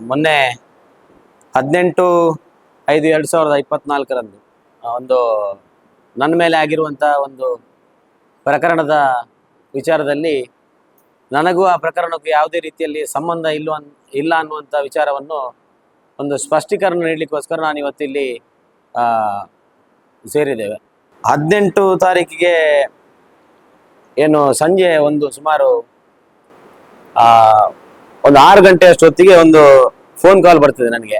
ಮೊನ್ನೆ ಹದಿನೆಂಟು ಐದು ಎರಡು ಸಾವಿರದ ಇಪ್ಪತ್ನಾಲ್ಕರಂದು ಒಂದು ನನ್ನ ಮೇಲೆ ಆಗಿರುವಂಥ ಒಂದು ಪ್ರಕರಣದ ವಿಚಾರದಲ್ಲಿ ನನಗೂ ಆ ಪ್ರಕರಣಕ್ಕೂ ಯಾವುದೇ ರೀತಿಯಲ್ಲಿ ಸಂಬಂಧ ಇಲ್ಲ ಇಲ್ಲ ಅನ್ನುವಂಥ ವಿಚಾರವನ್ನು ಒಂದು ಸ್ಪಷ್ಟೀಕರಣ ನೀಡಲಿಕ್ಕೋಸ್ಕರ ನಾನು ಇವತ್ತಿಲ್ಲಿ ಸೇರಿದ್ದೇವೆ. ಹದಿನೆಂಟು ತಾರೀಕಿಗೆ ಏನು ಸಂಜೆ ಒಂದು ಸುಮಾರು ಒಂದು ಆರು ಗಂಟೆ ಅಷ್ಟೊತ್ತಿಗೆ ಒಂದು ಫೋನ್ ಕಾಲ್ ಬರ್ತದೆ ನನಗೆ.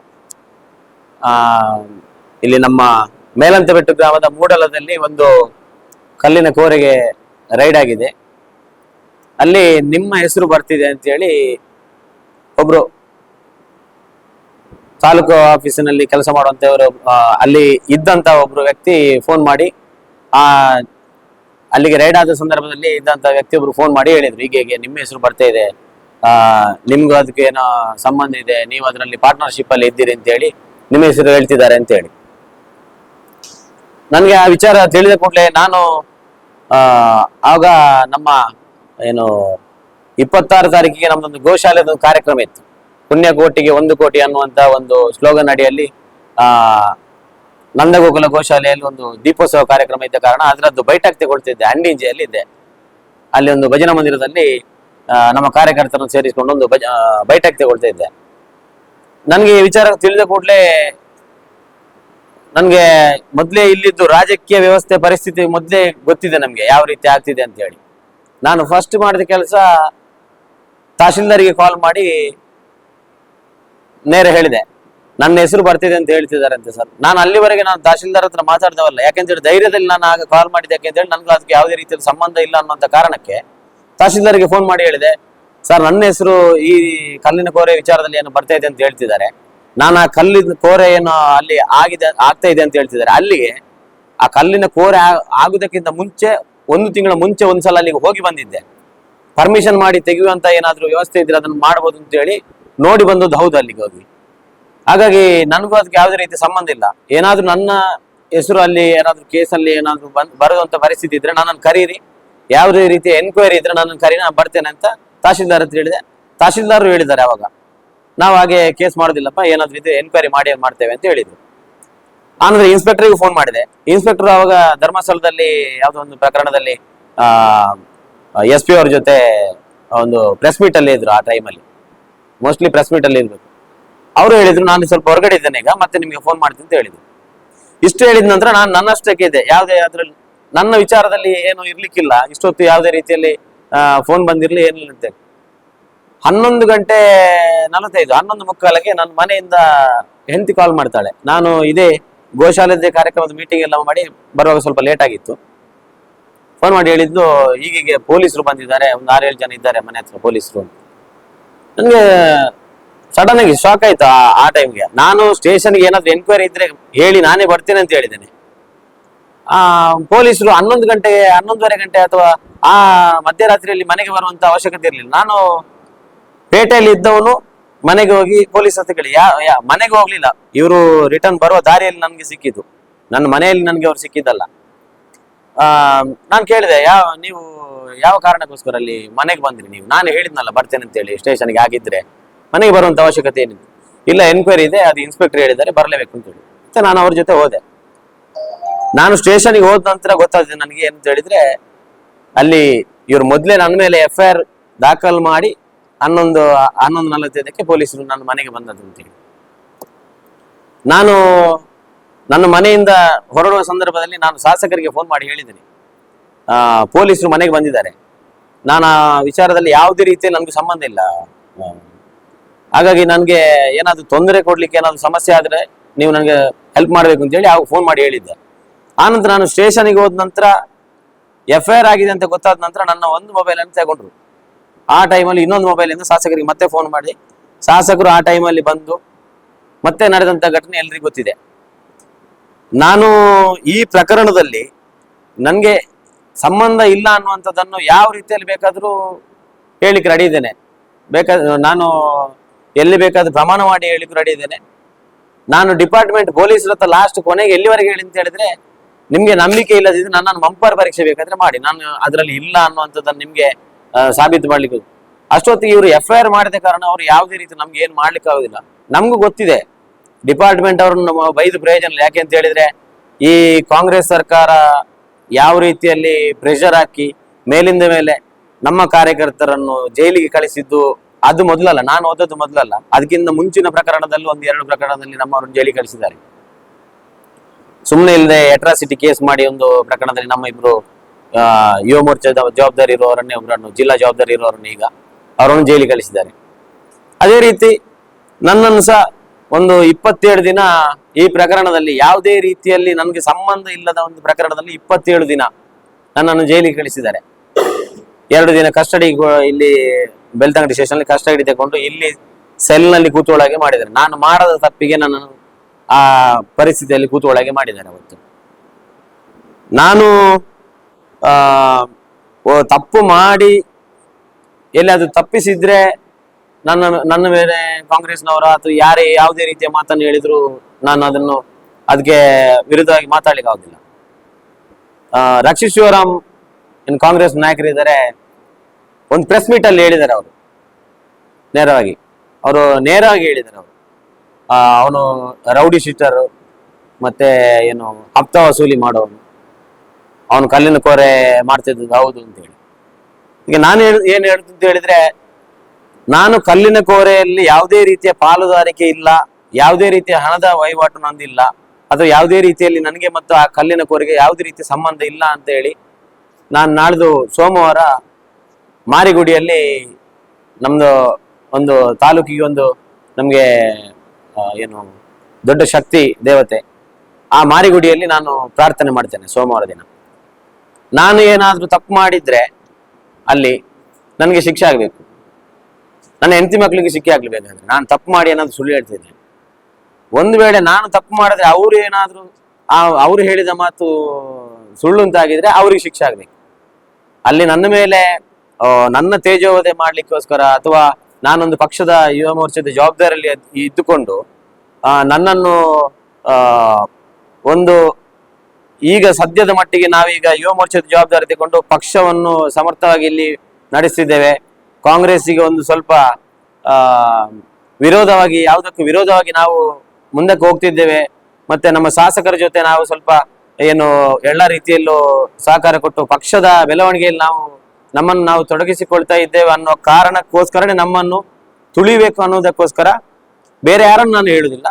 ಇಲ್ಲಿ ನಮ್ಮ ಮೇಲಂತಬೆಟ್ಟು ಗ್ರಾಮದ ಮೂಡಲದಲ್ಲಿ ಒಂದು ಕಲ್ಲಿನ ಕೋರೆಗೆ ರೈಡ್ ಆಗಿದೆ. ಅಲ್ಲಿ ನಿಮ್ಮ ಹೆಸರು ಬರ್ತಿದೆ ಅಂತೇಳಿ ಒಬ್ರು ತಾಲೂಕು ಆಫೀಸಿನಲ್ಲಿ ಕೆಲಸ ಮಾಡುವಂತವರು ಅಲ್ಲಿ ಇದ್ದಂತ ಒಬ್ರು ವ್ಯಕ್ತಿ ಫೋನ್ ಮಾಡಿ, ಆ, ಅಲ್ಲಿಗೆ ರೈಡ್ ಆದ ಸಂದರ್ಭದಲ್ಲಿ ಇದ್ದಂತ ವ್ಯಕ್ತಿ ಒಬ್ರು ಫೋನ್ ಮಾಡಿ ಹೇಳಿದ್ರು. ಹೀಗೆ ಹೀಗೆ ನಿಮ್ಮ ಹೆಸರು ಬರ್ತಾ ಇದೆ. ನಿಮ್ಗೂ ಅದಕ್ಕೆ ಏನೋ ಸಂಬಂಧ ಇದೆ, ನೀವು ಅದರಲ್ಲಿ ಪಾರ್ಟ್ನರ್ಶಿಪ್ ಅಲ್ಲಿ ಇದ್ದೀರಿ ಅಂತ ಹೇಳಿ ನಿಮ್ಮ ಹೆಸರು ಹೇಳ್ತಿದ್ದಾರೆ ಅಂತ ಹೇಳಿ ನನಗೆ ಆ ವಿಚಾರ ತಿಳಿದ ಕೂಡಲೇ ನಾನು ಆಗ ನಮ್ಮ ಏನು ಇಪ್ಪತ್ತಾರು ತಾರೀಕಿಗೆ ನಮ್ದೊಂದು ಗೋಶಾಲೆದ ಕಾರ್ಯಕ್ರಮ ಇತ್ತು. ಪುಣ್ಯ ಕೋಟಿಗೆ ಒಂದು ಕೋಟಿ ಅನ್ನುವಂತ ಒಂದು ಸ್ಲೋಗನ್ ಅಡಿಯಲ್ಲಿ, ಆ, ನಂದಗೋಕುಲ ಗೋಶಾಲೆಯಲ್ಲಿ ಒಂದು ದೀಪೋತ್ಸವ ಕಾರ್ಯಕ್ರಮ ಇದ್ದ ಕಾರಣ ಅದರದ್ದು ಬೈಠಕ್ ತಗೊಳ್ತಿದ್ದೆ ಅಂಡಿಂಜೆಯಲ್ಲಿ ಇದ್ದೆ ಅಲ್ಲಿ ಒಂದು ಭಜನಾ ಮಂದಿರದಲ್ಲಿ ನಮ್ಮ ಕಾರ್ಯಕರ್ತರನ್ನು ಸೇರಿಸಿಕೊಂಡು ಒಂದು ಬೈಠಕ್ ತಗೊಳ್ತಾ ಇದ್ದೆ. ನನಗೆ ಈ ವಿಚಾರ ತಿಳಿದ ಕೂಡಲೇ ನನಗೆ ಮೊದಲೇ ಇಲ್ಲಿದ್ದು ರಾಜಕೀಯ ವ್ಯವಸ್ಥೆ ಪರಿಸ್ಥಿತಿ ಮೊದಲೇ ಗೊತ್ತಿದೆ ನಮಗೆ, ಯಾವ ರೀತಿ ಆಗ್ತಿದೆ ಅಂತ ಹೇಳಿ. ನಾನು ಫಸ್ಟ್ ಮಾಡಿದ ಕೆಲಸ ತಹಶೀಲ್ದಾರಿಗೆ ಕಾಲ್ ಮಾಡಿ ನೇರ ಹೇಳಿದೆ. ನನ್ನ ಹೆಸರು ಬರ್ತಿದೆ ಅಂತ ಹೇಳ್ತಿದ್ದಾರೆ ಅಂತ ಸರ್. ನಾನು ಅಲ್ಲಿವರೆಗೆ ನಾನು ತಹಶೀಲ್ದಾರ್ ಹತ್ರ ಮಾತಾಡ್ದವಲ್ಲ, ಯಾಕೆಂದ್ರೆ ಧೈರ್ಯದಲ್ಲಿ ನಾನು ಆಗ ಕಾಲ್ ಮಾಡಿದೆ ಯಾಕೆಂತೇಳಿ ನನ್ಗೆ ಅದಕ್ಕೆ ಯಾವುದೇ ರೀತಿಯಲ್ಲಿ ಸಂಬಂಧ ಇಲ್ಲ ಅನ್ನೋಂಥ ಕಾರಣಕ್ಕೆ ತಹಶೀಲ್ದಾರ್ಗೆ ಫೋನ್ ಮಾಡಿ ಹೇಳಿದೆ, ಸರ್, ನನ್ನ ಹೆಸರು ಈ ಕಲ್ಲಿನ ಕೋರೆ ವಿಚಾರದಲ್ಲಿ ಏನು ಬರ್ತಾ ಇದೆ ಅಂತ ಹೇಳ್ತಿದ್ದಾರೆ. ನಾನು ಆ ಕಲ್ಲಿನ ಕೋರೆ ಏನು ಅಲ್ಲಿ ಆಗಿದೆ, ಆಗ್ತಾ ಇದೆ ಅಂತ ಹೇಳ್ತಿದ್ದಾರೆ. ಅಲ್ಲಿಗೆ ಆ ಕಲ್ಲಿನ ಕೋರೆ ಆಗುದಕ್ಕಿಂತ ಮುಂಚೆ, ಒಂದು ತಿಂಗಳ ಮುಂಚೆ ಒಂದ್ಸಲ ಅಲ್ಲಿಗೆ ಹೋಗಿ ಬಂದಿದ್ದೆ. ಪರ್ಮಿಷನ್ ಮಾಡಿ ತೆಗೆಯುವಂತ ಏನಾದ್ರೂ ವ್ಯವಸ್ಥೆ ಇದ್ರೆ ಅದನ್ನು ಮಾಡ್ಬೋದು ಅಂತ ಹೇಳಿ ನೋಡಿ ಬಂದದ್ದು ಹೌದು ಅಲ್ಲಿಗೆ ಹೋಗಿ. ಹಾಗಾಗಿ ನನಗೂ ಅದಕ್ಕೆ ಯಾವುದೇ ರೀತಿ ಸಂಬಂಧ ಇಲ್ಲ. ಏನಾದ್ರೂ ನನ್ನ ಹೆಸರು ಅಲ್ಲಿ ಏನಾದ್ರೂ ಕೇಸಲ್ಲಿ ಏನಾದ್ರೂ ಬಂದ್ ಬರೋದಂತ ಪರಿಸ್ಥಿತಿ ಇದ್ರೆ ನನ್ನನ್ನು ಕರೀರಿ. ಯಾವುದೇ ರೀತಿಯ ಎನ್ಕ್ವೈರಿ ಇದ್ರೆ ನಾನು ಕರೀರಿ ನಾನು ಬರ್ತೇನೆ ಅಂತ ತಹಶೀಲ್ದಾರ್ ಹತ್ರ ಹೇಳಿದೆ. ತಹಶೀಲ್ದಾರ್ ಹೇಳಿದ್ದಾರೆ ಅವಾಗ. ನಾವು ಹಾಗೆ ಕೇಸ್ ಮಾಡೋದಿಲ್ಲಪ್ಪ, ಏನಾದ್ರೂ ಇದ್ರೆ ಎನ್ಕ್ವೈರಿ ಮಾಡಿ ಮಾಡ್ತೇವೆ ಅಂತ ಹೇಳಿದ್ರು. ಆನಂದ್ರೆ ಇನ್ಸ್ಪೆಕ್ಟರ್ಗೆ ಫೋನ್ ಮಾಡಿದೆ. ಇನ್ಸ್ಪೆಕ್ಟರ್ ಅವಾಗ ಧರ್ಮಸ್ಥಳದಲ್ಲಿ ಯಾವುದೋ ಒಂದು ಪ್ರಕರಣದಲ್ಲಿ ಎಸ್ ಪಿ ಅವ್ರ ಜೊತೆ ಒಂದು ಪ್ರೆಸ್ ಮೀಟ್ ಅಲ್ಲಿ ಇದ್ರು ಆ ಟೈಮಲ್ಲಿ ಮೋಸ್ಟ್ಲಿ ಪ್ರೆಸ್ ಮೀಟ್ ಅಲ್ಲಿ ಇರ್ಬೇಕು. ಅವರು ಹೇಳಿದ್ರು, ನಾನು ಸ್ವಲ್ಪ ಹೊರಗಡೆ ಇದ್ದೇನೆ ಈಗ, ಮತ್ತೆ ನಿಮಗೆ ಫೋನ್ ಮಾಡ್ತೀನಿ ಅಂತ ಹೇಳಿದ್ರು. ಇಷ್ಟು ಹೇಳಿದ ನಂತರ ನಾನು ನನ್ನಷ್ಟಕ್ಕೆ ಇದೆ ಯಾವುದೇ ಅದ್ರಲ್ಲಿ ನನ್ನ ವಿಚಾರದಲ್ಲಿ ಏನು ಇರ್ಲಿಕ್ಕಿಲ್ಲ. ಇಷ್ಟೊತ್ತು ಯಾವುದೇ ರೀತಿಯಲ್ಲಿ ಫೋನ್ ಬಂದಿರಲಿ, ಏನಿಲ್ಲ ಅಂತೇಳಿ ಹನ್ನೊಂದು ಗಂಟೆ ನಲವತ್ತೈದು, ಹನ್ನೊಂದು ಮುಕ್ಕಾಲಕ್ಕೆ ನನ್ನ ಮನೆಯಿಂದ ಹೆಂಡತಿ ಕಾಲ್ ಮಾಡ್ತಾಳೆ. ನಾನು ಇದೇ ಗೋಶಾಲೆದ ಕಾರ್ಯಕ್ರಮದ ಮೀಟಿಂಗ್ ಎಲ್ಲ ಮಾಡಿ ಬರುವಾಗ ಸ್ವಲ್ಪ ಲೇಟ್ ಆಗಿತ್ತು. ಫೋನ್ ಮಾಡಿ ಹೇಳಿದ್ದು ಹೀಗೆ ಪೊಲೀಸರು ಬಂದಿದ್ದಾರೆ, ಒಂದು ಆರೇಳು ಜನ ಇದ್ದಾರೆ ಮನೆ ಹತ್ರ ಪೊಲೀಸರು ನನಗೆ ಸಡನ್ ಆಗಿ ಶಾಕ್ ಆಯ್ತು ಆ ಟೈಮ್ಗೆ ನಾನು ಸ್ಟೇಷನ್ಗೆ ಏನಾದ್ರು ಎನ್ಕ್ವೈರಿ ಇದ್ರೆ ಹೇಳಿ ನಾನೇ ಬರ್ತೇನೆ ಅಂತ ಹೇಳಿದ್ದೇನೆ. ಆ, ಪೊಲೀಸರು ಹನ್ನೊಂದು ಗಂಟೆ, ಹನ್ನೊಂದುವರೆ ಗಂಟೆ ಅಥವಾ ಆ ಮಧ್ಯರಾತ್ರಿಯಲ್ಲಿ ಮನೆಗೆ ಬರುವಂತ ಅವಶ್ಯಕತೆ ಇರಲಿಲ್ಲ. ನಾನು ಪೇಟೆಯಲ್ಲಿ ಇದ್ದವನು ಮನೆಗೆ ಹೋಗಿ ಪೊಲೀಸ್ ಹತ್ರ ಕೇಳಿ ಯಾ, ಮನೆಗೆ ಹೋಗ್ಲಿಲ್ಲ. ಇವರು ರಿಟರ್ನ್ ಬರುವ ದಾರಿಯಲ್ಲಿ ನನಗೆ ಸಿಕ್ಕಿದ್ದು. ನನ್ನ ಮನೆಯಲ್ಲಿ ನನಗೆ ಅವ್ರು ಸಿಕ್ಕಿದ್ದಲ್ಲ. ಆ, ನಾನು ಕೇಳಿದೆ ಯಾವ ನೀವು ಯಾವ ಕಾರಣಕ್ಕೋಸ್ಕರ ಅಲ್ಲಿ ಮನೆಗೆ ಬಂದ್ರಿ ನೀವು? ನಾನು ಹೇಳಿದ್ನಲ್ಲ, ಬರ್ತೇನೆ ಅಂತೇಳಿ ಸ್ಟೇಷನ್ಗೆ ಆಗಿದ್ರೆ ಮನೆಗೆ ಬರುವಂತ ಅವಶ್ಯಕತೆ ಏನಿದೆ? ಇಲ್ಲ ಎನ್ಕ್ವೈರಿ ಇದೆ, ಅದು ಇನ್ಸ್ಪೆಕ್ಟರ್ ಹೇಳಿದ್ದಾರೆ, ಬರಲೇಬೇಕು ಅಂತ ಹೇಳಿ. ಮತ್ತೆ ನಾನು ಅವ್ರ ಜೊತೆ ಹೋದೆ. ನಾನು ಸ್ಟೇಷನ್ಗೆ ಹೋದ ನಂತರ ಗೊತ್ತಾಗ್ತದೆ ನನಗೆ ಅಂತ ಹೇಳಿದ್ರೆ, ಅಲ್ಲಿ ಇವ್ರು ಮೊದಲೇ ನನ್ನ ಮೇಲೆ ಎಫ್ ಐ ಆರ್ ದಾಖಲು ಮಾಡಿ ಹನ್ನೊಂದು ಹನ್ನೊಂದು ನಲವತ್ತೈದಕ್ಕೆ ಪೊಲೀಸರು ನನ್ನ ಮನೆಗೆ ಬಂದದ್ದು ಅಂತೇಳಿ ನಾನು ನನ್ನ ಮನೆಯಿಂದ ಹೊರಡುವ ಸಂದರ್ಭದಲ್ಲಿ ನಾನು ಶಾಸಕರಿಗೆ ಫೋನ್ ಮಾಡಿ ಹೇಳಿದ್ದೀನಿ. ಪೊಲೀಸರು ಮನೆಗೆ ಬಂದಿದ್ದಾರೆ. ನಾನು ಆ ವಿಚಾರದಲ್ಲಿ ಯಾವುದೇ ರೀತಿಯಲ್ಲಿ ನನಗೆ ಸಂಬಂಧ ಇಲ್ಲ. ಹಾಗಾಗಿ ನನಗೆ ಏನಾದರೂ ತೊಂದರೆ ಕೊಡ್ಲಿಕ್ಕೆ ಏನಾದರೂ ಸಮಸ್ಯೆ ಆದರೆ ನೀವು ನನಗೆ ಹೆಲ್ಪ್ ಮಾಡಬೇಕು ಅಂತೇಳಿ ಹೇಳಿ ಫೋನ್ ಮಾಡಿ ಹೇಳಿದ್ದೆ. ಆನಂತರ ನಾನು ಸ್ಟೇಷನ್ಗೆ ಹೋದ ನಂತರ ಎಫ್ ಐ ಆರ್ ಆಗಿದೆ ಅಂತ ಗೊತ್ತಾದ ನಂತರ ನನ್ನ ಒಂದು ಮೊಬೈಲ್ ಅನ್ನು ತಗೊಂಡ್ರು ಆ ಟೈಮಲ್ಲಿ ಇನ್ನೊಂದು ಮೊಬೈಲಿಂದ ಶಾಸಕರಿಗೆ ಮತ್ತೆ ಫೋನ್ ಮಾಡಿ. ಶಾಸಕರು ಆ ಟೈಮಲ್ಲಿ ಬಂದು ಮತ್ತೆ ನಡೆದಂತ ಘಟನೆ ಎಲ್ರಿಗೂ ಗೊತ್ತಿದೆ. ನಾನು ಈ ಪ್ರಕರಣದಲ್ಲಿ ನನಗೆ ಸಂಬಂಧ ಇಲ್ಲ ಅನ್ನುವಂಥದ್ದನ್ನು ಯಾವ ರೀತಿಯಲ್ಲಿ ಬೇಕಾದರೂ ಹೇಳಿಕ್ಕೆ ರೆಡಿ ಇದ್ದೇನೆ. ಬೇಕಾದ ನಾನು ಎಲ್ಲಿ ಬೇಕಾದ್ರೂ ಪ್ರಮಾಣ ಮಾಡಿ ಹೇಳಿಕ್ಕೆ ರೆಡಿ ಇದ್ದೇನೆ. ನಾನು ಡಿಪಾರ್ಟ್ಮೆಂಟ್ ಪೊಲೀಸರ ಹತ್ರ ಲಾಸ್ಟ್ ಕೊನೆಗೆ ಎಲ್ಲಿವರೆಗೆ ಹೇಳಿ ಅಂತ ಹೇಳಿದ್ರೆ ನಿಮ್ಗೆ ನಂಬಿಕೆ ಇಲ್ಲದಿದ್ರೆ ನನ್ನನ್ನು ಮಂಪರ್ ಪರೀಕ್ಷೆ ಬೇಕಾದ್ರೆ ಮಾಡಿ. ನಾನು ಅದರಲ್ಲಿ ಇಲ್ಲ ಅನ್ನುವಂಥದ್ದನ್ನು ನಿಮ್ಗೆ ಸಾಬೀತು ಮಾಡ್ಲಿಕ್ಕೆ ಅಷ್ಟೊತ್ತಿಗೆ ಇವರು ಎಫ್ ಐ ಆರ್ ಮಾಡಿದ ಕಾರಣ ಅವ್ರು ಯಾವುದೇ ರೀತಿ ನಮ್ಗೆ ಏನು ಮಾಡ್ಲಿಕ್ಕೆ ಆಗೋದಿಲ್ಲ. ನಮಗೂ ಗೊತ್ತಿದೆ. ಡಿಪಾರ್ಟ್ಮೆಂಟ್ ಅವ್ರನ್ನ ಬೈದು ಪ್ರಯೋಜನ ಯಾಕೆ ಅಂತ ಹೇಳಿದ್ರೆ, ಈ ಕಾಂಗ್ರೆಸ್ ಸರ್ಕಾರ ಯಾವ ರೀತಿಯಲ್ಲಿ ಪ್ರೆಷರ್ ಹಾಕಿ ಮೇಲಿಂದ ಮೇಲೆ ನಮ್ಮ ಕಾರ್ಯಕರ್ತರನ್ನು ಜೈಲಿಗೆ ಕಳಿಸಿದ್ದು ಅದು ಮೊದಲಲ್ಲ. ನಾನು ಓದೋದು ಮೊದಲಲ್ಲ. ಅದಕ್ಕಿಂತ ಮುಂಚಿನ ಪ್ರಕರಣದಲ್ಲಿ ಒಂದು ಎರಡು ಪ್ರಕರಣದಲ್ಲಿ ನಮ್ಮವರನ್ನು ಜೈಲಿಗೆ ಕಳಿಸಿದ್ದಾರೆ. ಸುಮ್ಮನೆ ಇಲ್ಲದೆ ಅಟ್ರಾಸಿಟಿ ಕೇಸ್ ಮಾಡಿ ಒಂದು ಪ್ರಕರಣದಲ್ಲಿ ನಮ್ಮ ಇಬ್ರು ಯುವ ಮೋರ್ಚಾದ ಜವಾಬ್ದಾರಿ ಇರುವವರನ್ನೇ ಒಬ್ಬರನ್ನು ಜಿಲ್ಲಾ ಜವಾಬ್ದಾರಿ ಇರುವವರನ್ನು ಈಗ ಅವರನ್ನು ಜೈಲಿಗೆ ಕಳಿಸಿದ್ದಾರೆ. ಅದೇ ರೀತಿ ನನ್ನನ್ನು ಸಹ ಒಂದು ಇಪ್ಪತ್ತೇಳು ದಿನ ಈ ಪ್ರಕರಣದಲ್ಲಿ ಯಾವುದೇ ರೀತಿಯಲ್ಲಿ ನನಗೆ ಸಂಬಂಧ ಇಲ್ಲದ ಒಂದು ಪ್ರಕರಣದಲ್ಲಿ ಇಪ್ಪತ್ತೇಳು ದಿನ ನನ್ನನ್ನು ಜೈಲಿಗೆ ಕಳಿಸಿದ್ದಾರೆ. ಎರಡು ದಿನ ಕಸ್ಟಡಿ ಇಲ್ಲಿ ಬೆಳ್ತಂಗಡಿ ಸ್ಟೇಷನ್ ಕಸ್ಟಡಿ ತಗೊಂಡು ಇಲ್ಲಿ ಸೆಲ್ನಲ್ಲಿ ಕೂತೊಳಗೆ ಮಾಡಿದ್ದಾರೆ. ನಾನು ಮಾಡದ ತಪ್ಪಿಗೆ ನನ್ನನ್ನು ಆ ಪರಿಸ್ಥಿತಿಯಲ್ಲಿ ಕೂತುಕೊಳ್ಳಾಗೆ ಮಾಡಿದ್ದಾರೆ ಅವತ್ತು. ನಾನು ತಪ್ಪು ಮಾಡಿ ಎಲ್ಲಾದ್ರೂ ತಪ್ಪಿಸಿದ್ರೆ ನನ್ನ ನನ್ನ ಮೇಲೆ ಕಾಂಗ್ರೆಸ್ನವರ ಅಥವಾ ಯಾರೇ ಯಾವುದೇ ರೀತಿಯ ಮಾತನ್ನು ಹೇಳಿದ್ರು ನಾನು ಅದನ್ನು ಅದಕ್ಕೆ ವಿರುದ್ಧವಾಗಿ ಮಾತಾಡ್ಲಿಕ್ಕೆ ಆಗುದಿಲ್ಲ. ರಕ್ಷಿತ್ ಶಿವರಾಮ್ ಕಾಂಗ್ರೆಸ್ ನಾಯಕರಿದ್ದಾರೆ, ಒಂದು ಪ್ರೆಸ್ ಮೀಟ್ ಅಲ್ಲಿ ಹೇಳಿದ್ದಾರೆ ಅವರು. ನೇರವಾಗಿ. ಅವರು ನೇರವಾಗಿ ಹೇಳಿದ್ದಾರೆ ಅವರು. ಅವನು ರೌಡಿ ಶೀಟರ್ ಮತ್ತೆ ಏನು ಹಪ್ತ ವಸೂಲಿ ಮಾಡೋನು. ಅವನು ಕಲ್ಲಿನ ಕೋರೆ ಮಾಡ್ತಿದ್ದು ಹೌದು ಅಂತ ಹೇಳಿ. ಈಗ ನಾನು ಹೇಳ- ಏನ್ ಹೇಳ್ತೀನಿ ಅಂತ ಹೇಳಿದ್ರೆ, ನಾನು ಕಲ್ಲಿನ ಕೋರೆಯಲ್ಲಿ ಯಾವುದೇ ರೀತಿಯ ಪಾಲುದಾರಿಕೆ ಇಲ್ಲ, ಯಾವುದೇ ರೀತಿಯ ಹಣದ ವಹಿವಾಟು ನಂದಿಲ್ಲ ಅಥವಾ ಯಾವುದೇ ರೀತಿಯಲ್ಲಿ ನನಗೆ ಮತ್ತು ಆ ಕಲ್ಲಿನ ಕೋರೆಗೆ ಯಾವುದೇ ರೀತಿಯ ಸಂಬಂಧ ಇಲ್ಲ ಅಂತ ಹೇಳಿ ನಾನು ನಾಳ್ದು ಸೋಮವಾರ ಮಾರಿಗುಡಿಯಲ್ಲಿ ನಮ್ಮದು ಒಂದು ತಾಲೂಕಿಗೆ ಒಂದು ನಮಗೆ ಏನು, ದೊಡ್ಡ ಶಕ್ತಿ ದೇವತೆ. ಆ ಮಾರಿಗುಡಿಯಲ್ಲಿ ನಾನು ಪ್ರಾರ್ಥನೆ ಮಾಡ್ತೇನೆ ಸೋಮವಾರ ದಿನ. ನಾನು ಏನಾದ್ರೂ ತಪ್ಪು ಮಾಡಿದ್ರೆ ಅಲ್ಲಿ ನನಗೆ ಶಿಕ್ಷೆ ಆಗ್ಬೇಕು. ನನ್ನ ಹೆಂಡತಿ ಮಕ್ಕಳಿಗೆ ಶಿಕ್ಷೆ ಆಗ್ಲೇಬೇಕಾದ್ರೆ ನಾನು ತಪ್ಪು ಮಾಡಿ ಏನಾದ್ರು ಸುಳ್ಳು ಹೇಳ್ತಿದ್ದೆ ಒಂದು ವೇಳೆ ನಾನು ತಪ್ಪು ಮಾಡಿದ್ರೆ ಅವರು ಏನಾದರೂ, ಆ, ಅವ್ರು ಹೇಳಿದ ಮಾತು ಸುಳ್ಳು ಅಂತಾಗಿದ್ರೆ ಅವ್ರಿಗೆ ಶಿಕ್ಷೆ ಆಗ್ಬೇಕು. ಅಲ್ಲಿ ನನ್ನ ಮೇಲೆ ನನ್ನ ತೇಜೋವಧೆ ಮಾಡ್ಲಿಕ್ಕೋಸ್ಕರ ಅಥವಾ ನಾನೊಂದು ಪಕ್ಷದ ಯುವ ಮೋರ್ಚಾದ ಜವಾಬ್ದಾರಿಯಲ್ಲಿ ಇದ್ದುಕೊಂಡು ನನ್ನನ್ನು ಒಂದು ಈಗ ಸದ್ಯದ ಮಟ್ಟಿಗೆ ನಾವೀಗ ಯುವ ಮೋರ್ಚಾದ ಜವಾಬ್ದಾರಿ ತಗೊಂಡು ಪಕ್ಷವನ್ನು ಸಮರ್ಥವಾಗಿ ಇಲ್ಲಿ ನಡೆಸ್ತಿದ್ದೇವೆ ಕಾಂಗ್ರೆಸ್ಸಿಗೆ ಒಂದು ಸ್ವಲ್ಪ ವಿರೋಧವಾಗಿ, ಯಾವುದಕ್ಕೂ ವಿರೋಧವಾಗಿ ನಾವು ಮುಂದಕ್ಕೆ ಹೋಗ್ತಿದ್ದೇವೆ. ಮತ್ತೆ ನಮ್ಮ ಶಾಸಕರ ಜೊತೆ ನಾವು ಸ್ವಲ್ಪ ಏನು, ಎಲ್ಲ ರೀತಿಯಲ್ಲೂ ಸಹಕಾರ ಕೊಟ್ಟು ಪಕ್ಷದ ಬೆಳವಣಿಗೆಯಲ್ಲಿ ನಾವು ನಮ್ಮನ್ನು ನಾವು ತೊಡಗಿಸಿಕೊಳ್ತಾ ಇದ್ದೇವೆ ಅನ್ನೋ ಕಾರಣಕ್ಕೋಸ್ಕರನೇ ನಮ್ಮನ್ನು ತುಳಿಬೇಕು ಅನ್ನೋದಕ್ಕೋಸ್ಕರ ಬೇರೆ ಯಾರನ್ನು ನಾನು ಹೇಳುವುದಿಲ್ಲ.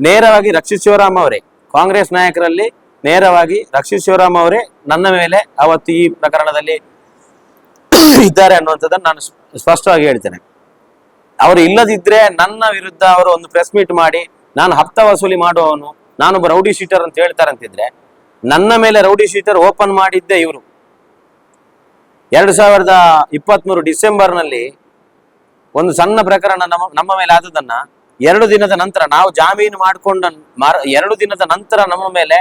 ನೇರವಾಗಿ ರಕ್ಷಿತ್ ಶಿವರಾಮ್ ಅವರೇ, ಕಾಂಗ್ರೆಸ್ ನಾಯಕರಲ್ಲಿ ನೇರವಾಗಿ ರಕ್ಷಿತ್ ಶಿವರಾಮ್ ಅವರೇ ನನ್ನ ಮೇಲೆ ಅವತ್ತು ಈ ಪ್ರಕರಣದಲ್ಲಿ ಇದ್ದಾರೆ ಅನ್ನುವಂಥದ್ದನ್ನು ನಾನು ಸ್ಪ- ಸ್ಪಷ್ಟವಾಗಿ ಹೇಳ್ತೇನೆ. ಅವರು ಇಲ್ಲದಿದ್ರೆ ನನ್ನ ವಿರುದ್ಧ ಅವರು ಒಂದು ಪ್ರೆಸ್ ಮೀಟ್ ಮಾಡಿ, ನಾನು ಹಪ್ತ ವಸೂಲಿ ಮಾಡುವವನು, ನಾನೊಬ್ಬ ರೌಡಿ ಶೀಟರ್ ಅಂತ ಹೇಳ್ತಾರಂತಿದ್ರೆ, ನನ್ನ ಮೇಲೆ ರೌಡಿ ಶೀಟರ್ ಓಪನ್ ಮಾಡಿದ್ದೆ ಇವರು. ಎರಡು ಸಾವಿರದ ಇಪ್ಪತ್ಮೂರು ಡಿಸೆಂಬರ್ನಲ್ಲಿ ಒಂದು ಸಣ್ಣ ಪ್ರಕರಣ ನಮ್ಮ ನಮ್ಮ ಮೇಲೆ ಆದದನ್ನ ಎರಡು ದಿನದ ನಂತರ ನಾವು ಜಾಮೀನು ಮಾಡಿಕೊಂಡ ಎರಡು ದಿನದ ನಂತರ ನಮ್ಮ ಮೇಲೆ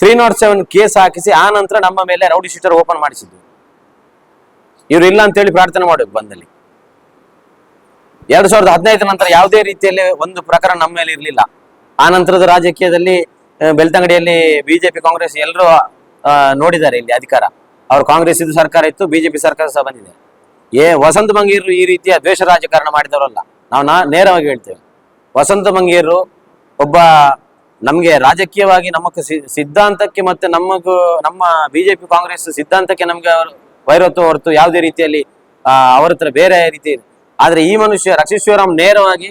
ತ್ರೀ ನಾಟ್ ಸೆವೆನ್ ಕೇಸ್ ಹಾಕಿಸಿ ಆ ನಂತರ ನಮ್ಮ ಮೇಲೆ ರೌಡಿ ಶೀಟರ್ ಓಪನ್ ಮಾಡಿಸಿದ್ದು ಇವರು ಇಲ್ಲ ಅಂತೇಳಿ ಪ್ರಾರ್ಥನೆ ಮಾಡಬೇಕು ಬಂದಲ್ಲಿ. ಎರಡು ಸಾವಿರದ ಹದಿನೈದರ ನಂತರ ಯಾವುದೇ ರೀತಿಯಲ್ಲಿ ಒಂದು ಪ್ರಕರಣ ನಮ್ಮ ಮೇಲೆ ಇರಲಿಲ್ಲ. ಆ ನಂತರದ ರಾಜಕೀಯದಲ್ಲಿ ಬೆಳ್ತಂಗಡಿಯಲ್ಲಿ ಬಿಜೆಪಿ, ಕಾಂಗ್ರೆಸ್ ಎಲ್ಲರೂ ನೋಡಿದ್ದಾರೆ ಇಲ್ಲಿ ಅಧಿಕಾರ. ಅವ್ರು ಕಾಂಗ್ರೆಸ್ ಇದು ಸರ್ಕಾರ ಇತ್ತು, ಬಿಜೆಪಿ ಸರ್ಕಾರ ಸಹ ಬಂದಿದೆ. ಏ, ವಸಂತ ಮಂಗೀರು ಈ ರೀತಿಯ ದ್ವೇಷ ರಾಜಕಾರಣ ಮಾಡಿದವರಲ್ಲ. ನಾವು ನಾ, ನೇರವಾಗಿ ಹೇಳ್ತೇವೆ. ವಸಂತ ಮಂಗೀರು ಒಬ್ಬ ನಮಗೆ ರಾಜಕೀಯವಾಗಿ ನಮ್ಮ ಸಿದ್ಧಾಂತಕ್ಕೆ ಮತ್ತೆ ನಮಗೂ, ನಮ್ಮ ಬಿಜೆಪಿ ಕಾಂಗ್ರೆಸ್ ಸಿದ್ಧಾಂತಕ್ಕೆ ನಮ್ಗೆ ಅವರು ವೈರತ್ವ ಹೊರತು ಯಾವುದೇ ರೀತಿಯಲ್ಲಿ ಅವರ ಹತ್ರ ಬೇರೆ ರೀತಿ ಇದೆ. ಆದ್ರೆ ಈ ಮನುಷ್ಯ ರಕ್ಷಿತ್ ಶಿವರಾಮ್ ನೇರವಾಗಿ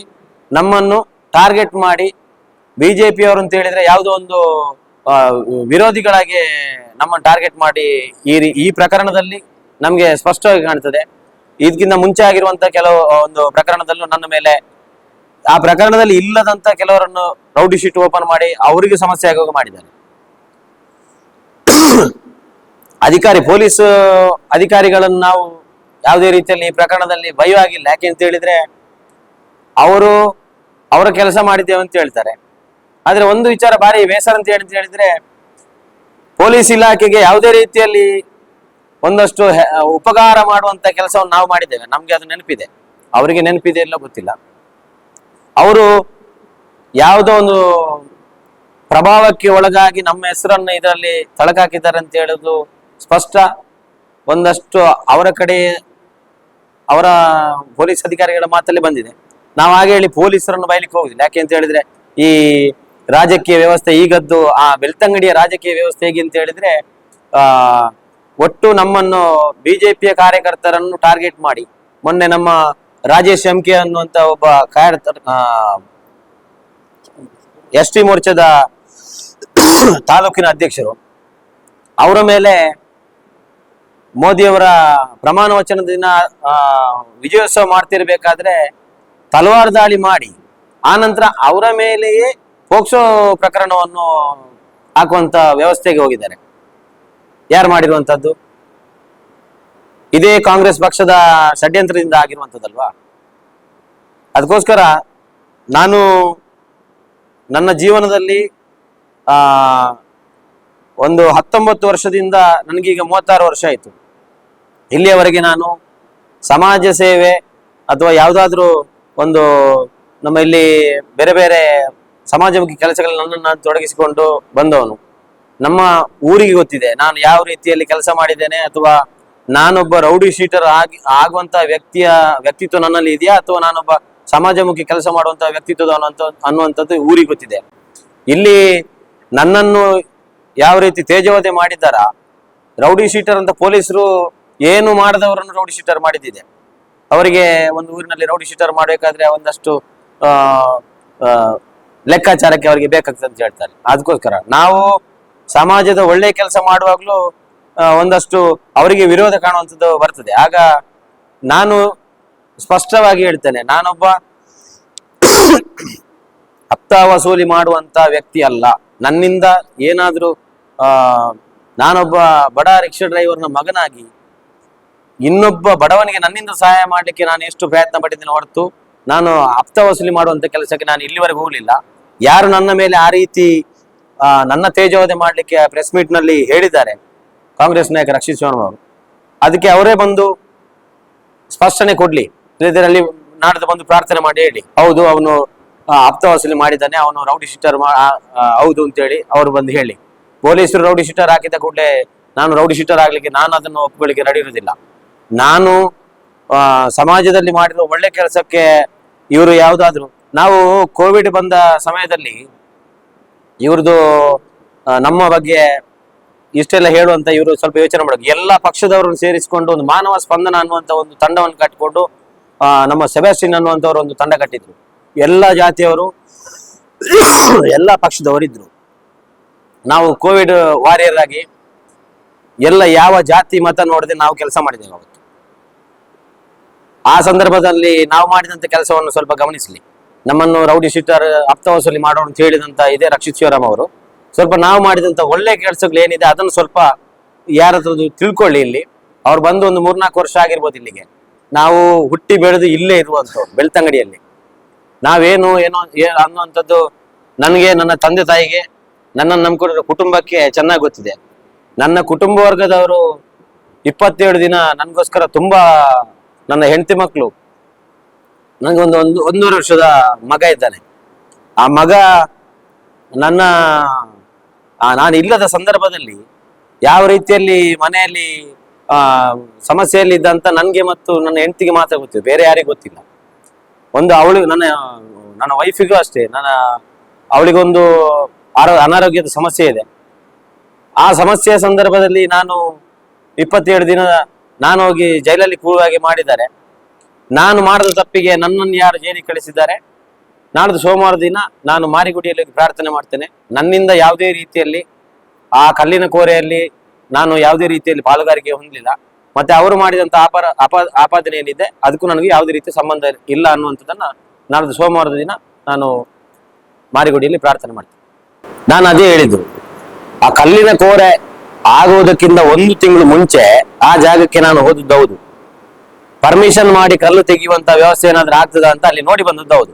ನಮ್ಮನ್ನು ಟಾರ್ಗೆಟ್ ಮಾಡಿ ಬಿಜೆಪಿ ಅವರು ಅಂತ ಹೇಳಿದ್ರೆ ಯಾವುದೋ ಒಂದು ವಿರೋಧಿಗಳಾಗಿ ನಮ್ಮನ್ನು ಟಾರ್ಗೆಟ್ ಮಾಡಿ ಈ ಈ ಪ್ರಕರಣದಲ್ಲಿ ನಮಗೆ ಸ್ಪಷ್ಟವಾಗಿ ಕಾಣ್ತದೆ. ಇದಕ್ಕಿಂತ ಮುಂಚೆ ಆಗಿರುವಂತ ಕೆಲವು ಒಂದು ಪ್ರಕರಣದಲ್ಲೂ ನನ್ನ ಮೇಲೆ ಆ ಪ್ರಕರಣದಲ್ಲಿ ಇಲ್ಲದಂತ ಕೆಲವರನ್ನು ರೌಡಿ ಶೀಟ್ ಓಪನ್ ಮಾಡಿ ಅವರಿಗೆ ಸಮಸ್ಯೆ ಆಗುವಾಗ ಮಾಡಿದ್ದಾರೆ. ಅಧಿಕಾರಿ, ಪೊಲೀಸ್ ಅಧಿಕಾರಿಗಳನ್ನು ನಾವು ಯಾವುದೇ ರೀತಿಯಲ್ಲಿ ಈ ಪ್ರಕರಣದಲ್ಲಿ ಭಯವಾಗಿಲ್ಲ. ಯಾಕೆ ಅಂತ ಹೇಳಿದ್ರೆ ಅವರು ಅವರ ಕೆಲಸ ಮಾಡಿದ್ದೇವೆ ಅಂತ ಹೇಳ್ತಾರೆ. ಆದ್ರೆ ಒಂದು ವಿಚಾರ ಬಾರಿ ಬೇಸರ ಅಂತ ಹೇಳಿದ್ರೆ ಪೊಲೀಸ್ ಇಲಾಖೆಗೆ ಯಾವುದೇ ರೀತಿಯಲ್ಲಿ ಒಂದಷ್ಟು ಉಪಕಾರ ಮಾಡುವಂತ ಕೆಲಸವನ್ನು ನಾವು ಮಾಡಿದ್ದೇವೆ. ನಮ್ಗೆ ಅದು ನೆನಪಿದೆ. ಅವರಿಗೆ ನೆನಪಿದೆ ಇಲ್ಲ ಗೊತ್ತಿಲ್ಲ. ಅವರು ಯಾವುದೋ ಒಂದು ಪ್ರಭಾವಕ್ಕೆ ಒಳಗಾಗಿ ನಮ್ಮ ಹೆಸರನ್ನು ಇದರಲ್ಲಿ ತಳಕಾಕಿದ್ದಾರೆ ಅಂತ ಹೇಳೋದು ಸ್ಪಷ್ಟ. ಒಂದಷ್ಟು ಅವರ ಕಡೆ ಅವರ ಪೊಲೀಸ್ ಅಧಿಕಾರಿಗಳ ಮಾತಲ್ಲಿ ಬಂದಿದೆ. ನಾವು ಹಾಗೆ ಹೇಳಿ ಪೊಲೀಸರನ್ನು ಬಯಲಿಕ್ಕೆ ಹೋಗುದಿಲ್ಲ. ಯಾಕೆ ಅಂತ ಹೇಳಿದ್ರೆ ಈ ರಾಜಕೀಯ ವ್ಯವಸ್ಥೆ ಈಗದ್ದು, ಆ ಬೆಳ್ತಂಗಡಿಯ ರಾಜಕೀಯ ವ್ಯವಸ್ಥೆ ಹೇಗೆ ಅಂತ ಹೇಳಿದ್ರೆ, ಆ, ಒಟ್ಟು ನಮ್ಮನ್ನು ಬಿಜೆಪಿಯ ಕಾರ್ಯಕರ್ತರನ್ನು ಟಾರ್ಗೆಟ್ ಮಾಡಿ. ಮೊನ್ನೆ ನಮ್ಮ ರಾಜೇಶ್ ಎಂಕೆ ಅನ್ನುವಂತ ಒಬ್ಬ ಕಾರ್ಯ ಎಸ್ ಟಿ ಮೋರ್ಚಾದ ತಾಲೂಕಿನ ಅಧ್ಯಕ್ಷರು, ಅವರ ಮೇಲೆ ಮೋದಿಯವರ ಪ್ರಮಾಣ ವಚನ ದಿನ ವಿಜಯೋತ್ಸವ ಮಾಡ್ತಿರ್ಬೇಕಾದ್ರೆ ತಲವಾರು ದಾಳಿ ಮಾಡಿ. ಆನಂತರ ಅವರ ಮೇಲೆಯೇ ಪೋಕ್ಸೋ ಪ್ರಕರಣವನ್ನು ಹಾಕುವಂತ ವ್ಯವಸ್ಥೆಗೆ ಹೋಗಿದ್ದಾರೆ. ಯಾರು ಮಾಡಿರುವಂತದ್ದು ಇದೇ ಕಾಂಗ್ರೆಸ್ ಪಕ್ಷದ ಷಡ್ಯಂತ್ರದಿಂದ ಆಗಿರುವಂಥದ್ದಲ್ವಾ? ಅದಕ್ಕೋಸ್ಕರ ನಾನು ನನ್ನ ಜೀವನದಲ್ಲಿ ಒಂದು ಹತ್ತೊಂಬತ್ತು ವರ್ಷದಿಂದ ನನಗೀಗ ಮೂವತ್ತಾರು ವರ್ಷ ಆಯಿತು. ಇಲ್ಲಿಯವರೆಗೆ ನಾನು ಸಮಾಜ ಸೇವೆ ಅಥವಾ ಯಾವುದಾದ್ರೂ ಒಂದು ನಮ್ಮ ಇಲ್ಲಿ ಬೇರೆ ಬೇರೆ ಸಮಾಜಮುಖಿ ಕೆಲಸಗಳಲ್ಲಿ ನನ್ನನ್ನು ನಾನು ತೊಡಗಿಸಿಕೊಂಡು ಬಂದವನು. ನಮ್ಮ ಊರಿಗೆ ಗೊತ್ತಿದೆ. ನಾನು ಯಾವ ರೀತಿಯಲ್ಲಿ ಕೆಲಸ ಮಾಡಿದ್ದೇನೆ ಅಥವಾ ನಾನೊಬ್ಬ ರೌಡಿ ಶೀಟರ್ ಆಗಿ, ಆಗುವಂತ ವ್ಯಕ್ತಿಯ ವ್ಯಕ್ತಿತ್ವ ನನ್ನಲ್ಲಿ ಇದೆಯಾ ಅಥವಾ ನಾನೊಬ್ಬ ಸಮಾಜಮುಖಿ ಕೆಲಸ ಮಾಡುವಂತ ವ್ಯಕ್ತಿತ್ವದ ಅನ್ನುವಂಥ ಅನ್ನುವಂಥದ್ದು ಊರಿಗೆ ಗೊತ್ತಿದೆ. ಇಲ್ಲಿ ನನ್ನನ್ನು ಯಾವ ರೀತಿ ತೇಜವತೆ ಮಾಡಿದ್ದಾರ? ರೌಡಿ ಶೀಟರ್ ಅಂತ ಪೊಲೀಸರು ಏನು ಮಾಡದವರನ್ನು ರೌಡಿ ಶೀಟರ್ ಮಾಡಿದ್ದಿದೆ. ಅವರಿಗೆ ಒಂದು ಊರಿನಲ್ಲಿ ರೌಡಿ ಶೀಟರ್ ಮಾಡಬೇಕಾದ್ರೆ ಒಂದಷ್ಟು ಲೆಕ್ಕಾಚಾರಕ್ಕೆ ಅವರಿಗೆ ಬೇಕಾಗ್ತದೆ ಅಂತ ಹೇಳ್ತಾರೆ. ಅದಕ್ಕೋಸ್ಕರ ನಾವು ಸಮಾಜದ ಒಳ್ಳೆ ಕೆಲಸ ಮಾಡುವಾಗಲೂ ಒಂದಷ್ಟು ಅವರಿಗೆ ವಿರೋಧ ಕಾಣುವಂಥದ್ದು ಬರ್ತದೆ. ಆಗ ನಾನು ಸ್ಪಷ್ಟವಾಗಿ ಹೇಳ್ತೇನೆ, ನಾನೊಬ್ಬ ಹಪ್ತ ವಸೂಲಿ ಮಾಡುವಂತ ವ್ಯಕ್ತಿ ಅಲ್ಲ. ನನ್ನಿಂದ ಏನಾದರೂ ನಾನೊಬ್ಬ ಬಡ ರಿಕ್ಷಾ ಡ್ರೈವರ್ನ ಮಗನಾಗಿ ಇನ್ನೊಬ್ಬ ಬಡವನಿಗೆ ನನ್ನಿಂದ ಸಹಾಯ ಮಾಡಲಿಕ್ಕೆ ನಾನು ಎಷ್ಟು ಪ್ರಯತ್ನ ಪಟ್ಟಿದ್ದೇನೆ ಹೊರತು, ನಾನು ಅಪ್ತ ವಸೂಲಿ ಮಾಡುವಂತ ಕೆಲಸಕ್ಕೆ ನಾನು ಇಲ್ಲಿವರೆಗೂ ಹೋಗಲಿಲ್ಲ. ಯಾರು ನನ್ನ ಮೇಲೆ ಆ ರೀತಿ ನನ್ನ ತೇಜೋವಧೆ ಮಾಡಲಿಕ್ಕೆ ಪ್ರೆಸ್ ಮೀಟ್ನಲ್ಲಿ ಹೇಳಿದ್ದಾರೆ ಕಾಂಗ್ರೆಸ್ ನಾಯಕ ರಕ್ಷಿತ್ ಶರ್ಮ ಅವರು. ಅದಕ್ಕೆ ಅವರೇ ಬಂದು ಸ್ಪಷ್ಟನೆ ಕೊಡ್ಲಿ. ಇದರಲ್ಲಿ ನಾಡದ ಬಂದು ಪ್ರಾರ್ಥನೆ ಮಾಡಿ ಹೇಳಿ. ಹೌದು, ಅವನು ಆಪ್ತ ವಸೂಲಿ ಮಾಡಿದ್ದಾನೆ, ಅವನು ರೌಡಿ ಶೀಟರ್ ಹೌದು ಅಂತೇಳಿ ಅವರು ಬಂದು ಹೇಳಿ. ಪೊಲೀಸರು ರೌಡಿ ಶೀಟರ್ ಹಾಕಿದ ಕೂಡಲೇ ನಾನು ರೌಡಿ ಶೀಟರ್ ಆಗ್ಲಿಕ್ಕೆ ನಾನು ಅದನ್ನು ಒಪ್ಕೊಳ್ಳಿಕ್ಕೆ ರೆಡಿ ಇರುವುದಿಲ್ಲ. ನಾನು ಸಮಾಜದಲ್ಲಿ ಮಾಡಿರೋ ಒಳ್ಳೆ ಕೆಲಸಕ್ಕೆ ಇವರು ಯಾವುದಾದ್ರು ನಾವು ಕೋವಿಡ್ ಬಂದ ಸಮಯದಲ್ಲಿ ಇವ್ರದ್ದು ನಮ್ಮ ಬಗ್ಗೆ ಇಷ್ಟೆಲ್ಲ ಹೇಳುವಂತ ಇವರು ಸ್ವಲ್ಪ ಯೋಚನೆ ಮಾಡಬೇಕು ಎಲ್ಲ ಪಕ್ಷದವರನ್ನು ಸೇರಿಸಿಕೊಂಡು ಒಂದು ಮಾನವ ಸ್ಪಂದನ ಅನ್ನುವಂತ ಒಂದು ತಂಡವನ್ನು ಕಟ್ಟಿಕೊಂಡು ನಮ್ಮ ಸೆಬಾಸ್ಟಿನ್ ಅನ್ನುವಂಥವ್ರು ಒಂದು ತಂಡ ಕಟ್ಟಿದ್ರು. ಎಲ್ಲ ಜಾತಿಯವರು, ಎಲ್ಲ ಪಕ್ಷದವರಿದ್ರು ನಾವು ಕೋವಿಡ್ ವಾರಿಯರ್ ಆಗಿ ಎಲ್ಲ ಯಾವ ಜಾತಿ ಮತ ನೋಡದೆ ನಾವು ಕೆಲಸ ಮಾಡಿದ್ದೇವೆ ಅವತ್ತು. ಆ ಸಂದರ್ಭದಲ್ಲಿ ನಾವು ಮಾಡಿದಂತ ಕೆಲಸವನ್ನು ಸ್ವಲ್ಪ ಗಮನಿಸಲಿ. ನಮ್ಮನ್ನು ರೌಡಿ ಶೀಟರ್ ಹಪ್ತ ವಸೂಲಿ ಮಾಡೋಣ ಅಂತ ಹೇಳಿದಂತ ಇದೆ ರಕ್ಷಿತ್ ಶಿವರಾಮ್ ಅವರು. ಸ್ವಲ್ಪ ನಾವು ಮಾಡಿದಂತ ಒಳ್ಳೆ ಕೆಲಸಗಳು ಏನಿದೆ ಅದನ್ನು ಸ್ವಲ್ಪ ಯಾರ ತಿಳ್ಕೊಳ್ಳಿ ಇಲ್ಲಿ. ಅವ್ರು ಬಂದು ಒಂದು ಮೂರ್ನಾಲ್ಕು ವರ್ಷ ಆಗಿರ್ಬೋದು ಇಲ್ಲಿಗೆ. ನಾವು ಹುಟ್ಟಿ ಬೆಳೆದು ಇಲ್ಲೇ ಇರುವಂತವ್ರು ಬೆಳ್ತಂಗಡಿಯಲ್ಲಿ. ನಾವೇನು ಏನೋ ಅನ್ನುವಂಥದ್ದು ನನಗೆ, ನನ್ನ ತಂದೆ ತಾಯಿಗೆ, ನನ್ನನ್ನು ನಂಬ್ಕೊಂಡಿರೋ ಕುಟುಂಬಕ್ಕೆ ಚೆನ್ನಾಗಿ ಗೊತ್ತಿದೆ. ನನ್ನ ಕುಟುಂಬ ವರ್ಗದವರು ಇಪ್ಪತ್ತೇಳು ದಿನ ನನಗೋಸ್ಕರ ತುಂಬ ನನ್ನ ಹೆಂಡತಿ ಮಕ್ಕಳು ನನಗೆ ಒಂದು ಒಂದು ಒಂದೂವರೆ ವರ್ಷದ ಮಗ ಇದ್ದಾನೆ. ಆ ಮಗ ನನ್ನ ನಾನು ಇಲ್ಲದ ಸಂದರ್ಭದಲ್ಲಿ ಯಾವ ರೀತಿಯಲ್ಲಿ ಮನೆಯಲ್ಲಿ ಸಮಸ್ಯೆಯಲ್ಲಿ ಇದ್ದಂತ ನನಗೆ ಮತ್ತು ನನ್ನ ಹೆಂಡತಿಗೆ ಮಾತ್ರ ಗೊತ್ತಿದೆ ಬೇರೆ ಯಾರಿಗೂ ಗೊತ್ತಿಲ್ಲ. ಒಂದು ಅವಳು, ನನ್ನ ನನ್ನ ವೈಫಿಗೂ ಅಷ್ಟೇ, ನನ್ನ ಅವಳಿಗೊಂದು ಆರೋ, ಅನಾರೋಗ್ಯದ ಸಮಸ್ಯೆ ಇದೆ. ಆ ಸಮಸ್ಯೆಯ ಸಂದರ್ಭದಲ್ಲಿ ನಾನು ಇಪ್ಪತ್ತೇಳು ದಿನ ನಾನು ಹೋಗಿ ಜೈಲಲ್ಲಿ ಕೂರುವಾಗೆ ಮಾಡಿದ್ದಾರೆ. ನಾನು ಮಾಡಿದ ತಪ್ಪಿಗೆ ನನ್ನನ್ನು ಯಾರು ಜೈಲಿಗೆ ಕಳಿಸಿದ್ದಾರೆ? ನಾಡ್ದು ಸೋಮವಾರ ದಿನ ನಾನು ಮಾರಿಗುಡಿಯಲ್ಲಿ ಪ್ರಾರ್ಥನೆ ಮಾಡ್ತೇನೆ. ನನ್ನಿಂದ ಯಾವುದೇ ರೀತಿಯಲ್ಲಿ ಆ ಕಲ್ಲಿನ ಕೋರೆಯಲ್ಲಿ ನಾನು ಯಾವುದೇ ರೀತಿಯಲ್ಲಿ ಪಾಲುಗಾರಿಕೆ ಹೊಂದಲಿಲ್ಲ. ಮತ್ತೆ ಅವರು ಮಾಡಿದಂಥ ಅಪರ ಅಪ ಆಪಾದನೆ ಏನಿದೆ, ಅದಕ್ಕೂ ನನಗೆ ಯಾವುದೇ ರೀತಿಯ ಸಂಬಂಧ ಇಲ್ಲ ಅನ್ನುವಂಥದ್ದನ್ನ ನಾಡ್ದು ಸೋಮವಾರದ ದಿನ ನಾನು ಮಾರಿಗುಡಿಯಲ್ಲಿ ಪ್ರಾರ್ಥನೆ ಮಾಡ್ತೇನೆ. ನಾನು ಅದೇ ಹೇಳಿದ್ದು, ಆ ಕಲ್ಲಿನ ಕೋರೆ ಆಗುವುದಕ್ಕಿಂತ ಒಂದು ತಿಂಗಳು ಮುಂಚೆ ಆ ಜಾಗಕ್ಕೆ ನಾನು ಹೋದದ್ದು ಹೌದು. ಪರ್ಮಿಷನ್ ಮಾಡಿ ಕಲ್ಲು ತೆಗೆಯುವಂತ ವ್ಯವಸ್ಥೆ ಏನಾದ್ರೂ ಆಗ್ತದ ಅಂತ ಅಲ್ಲಿ ನೋಡಿ ಬಂದದ್ದು ಹೌದು.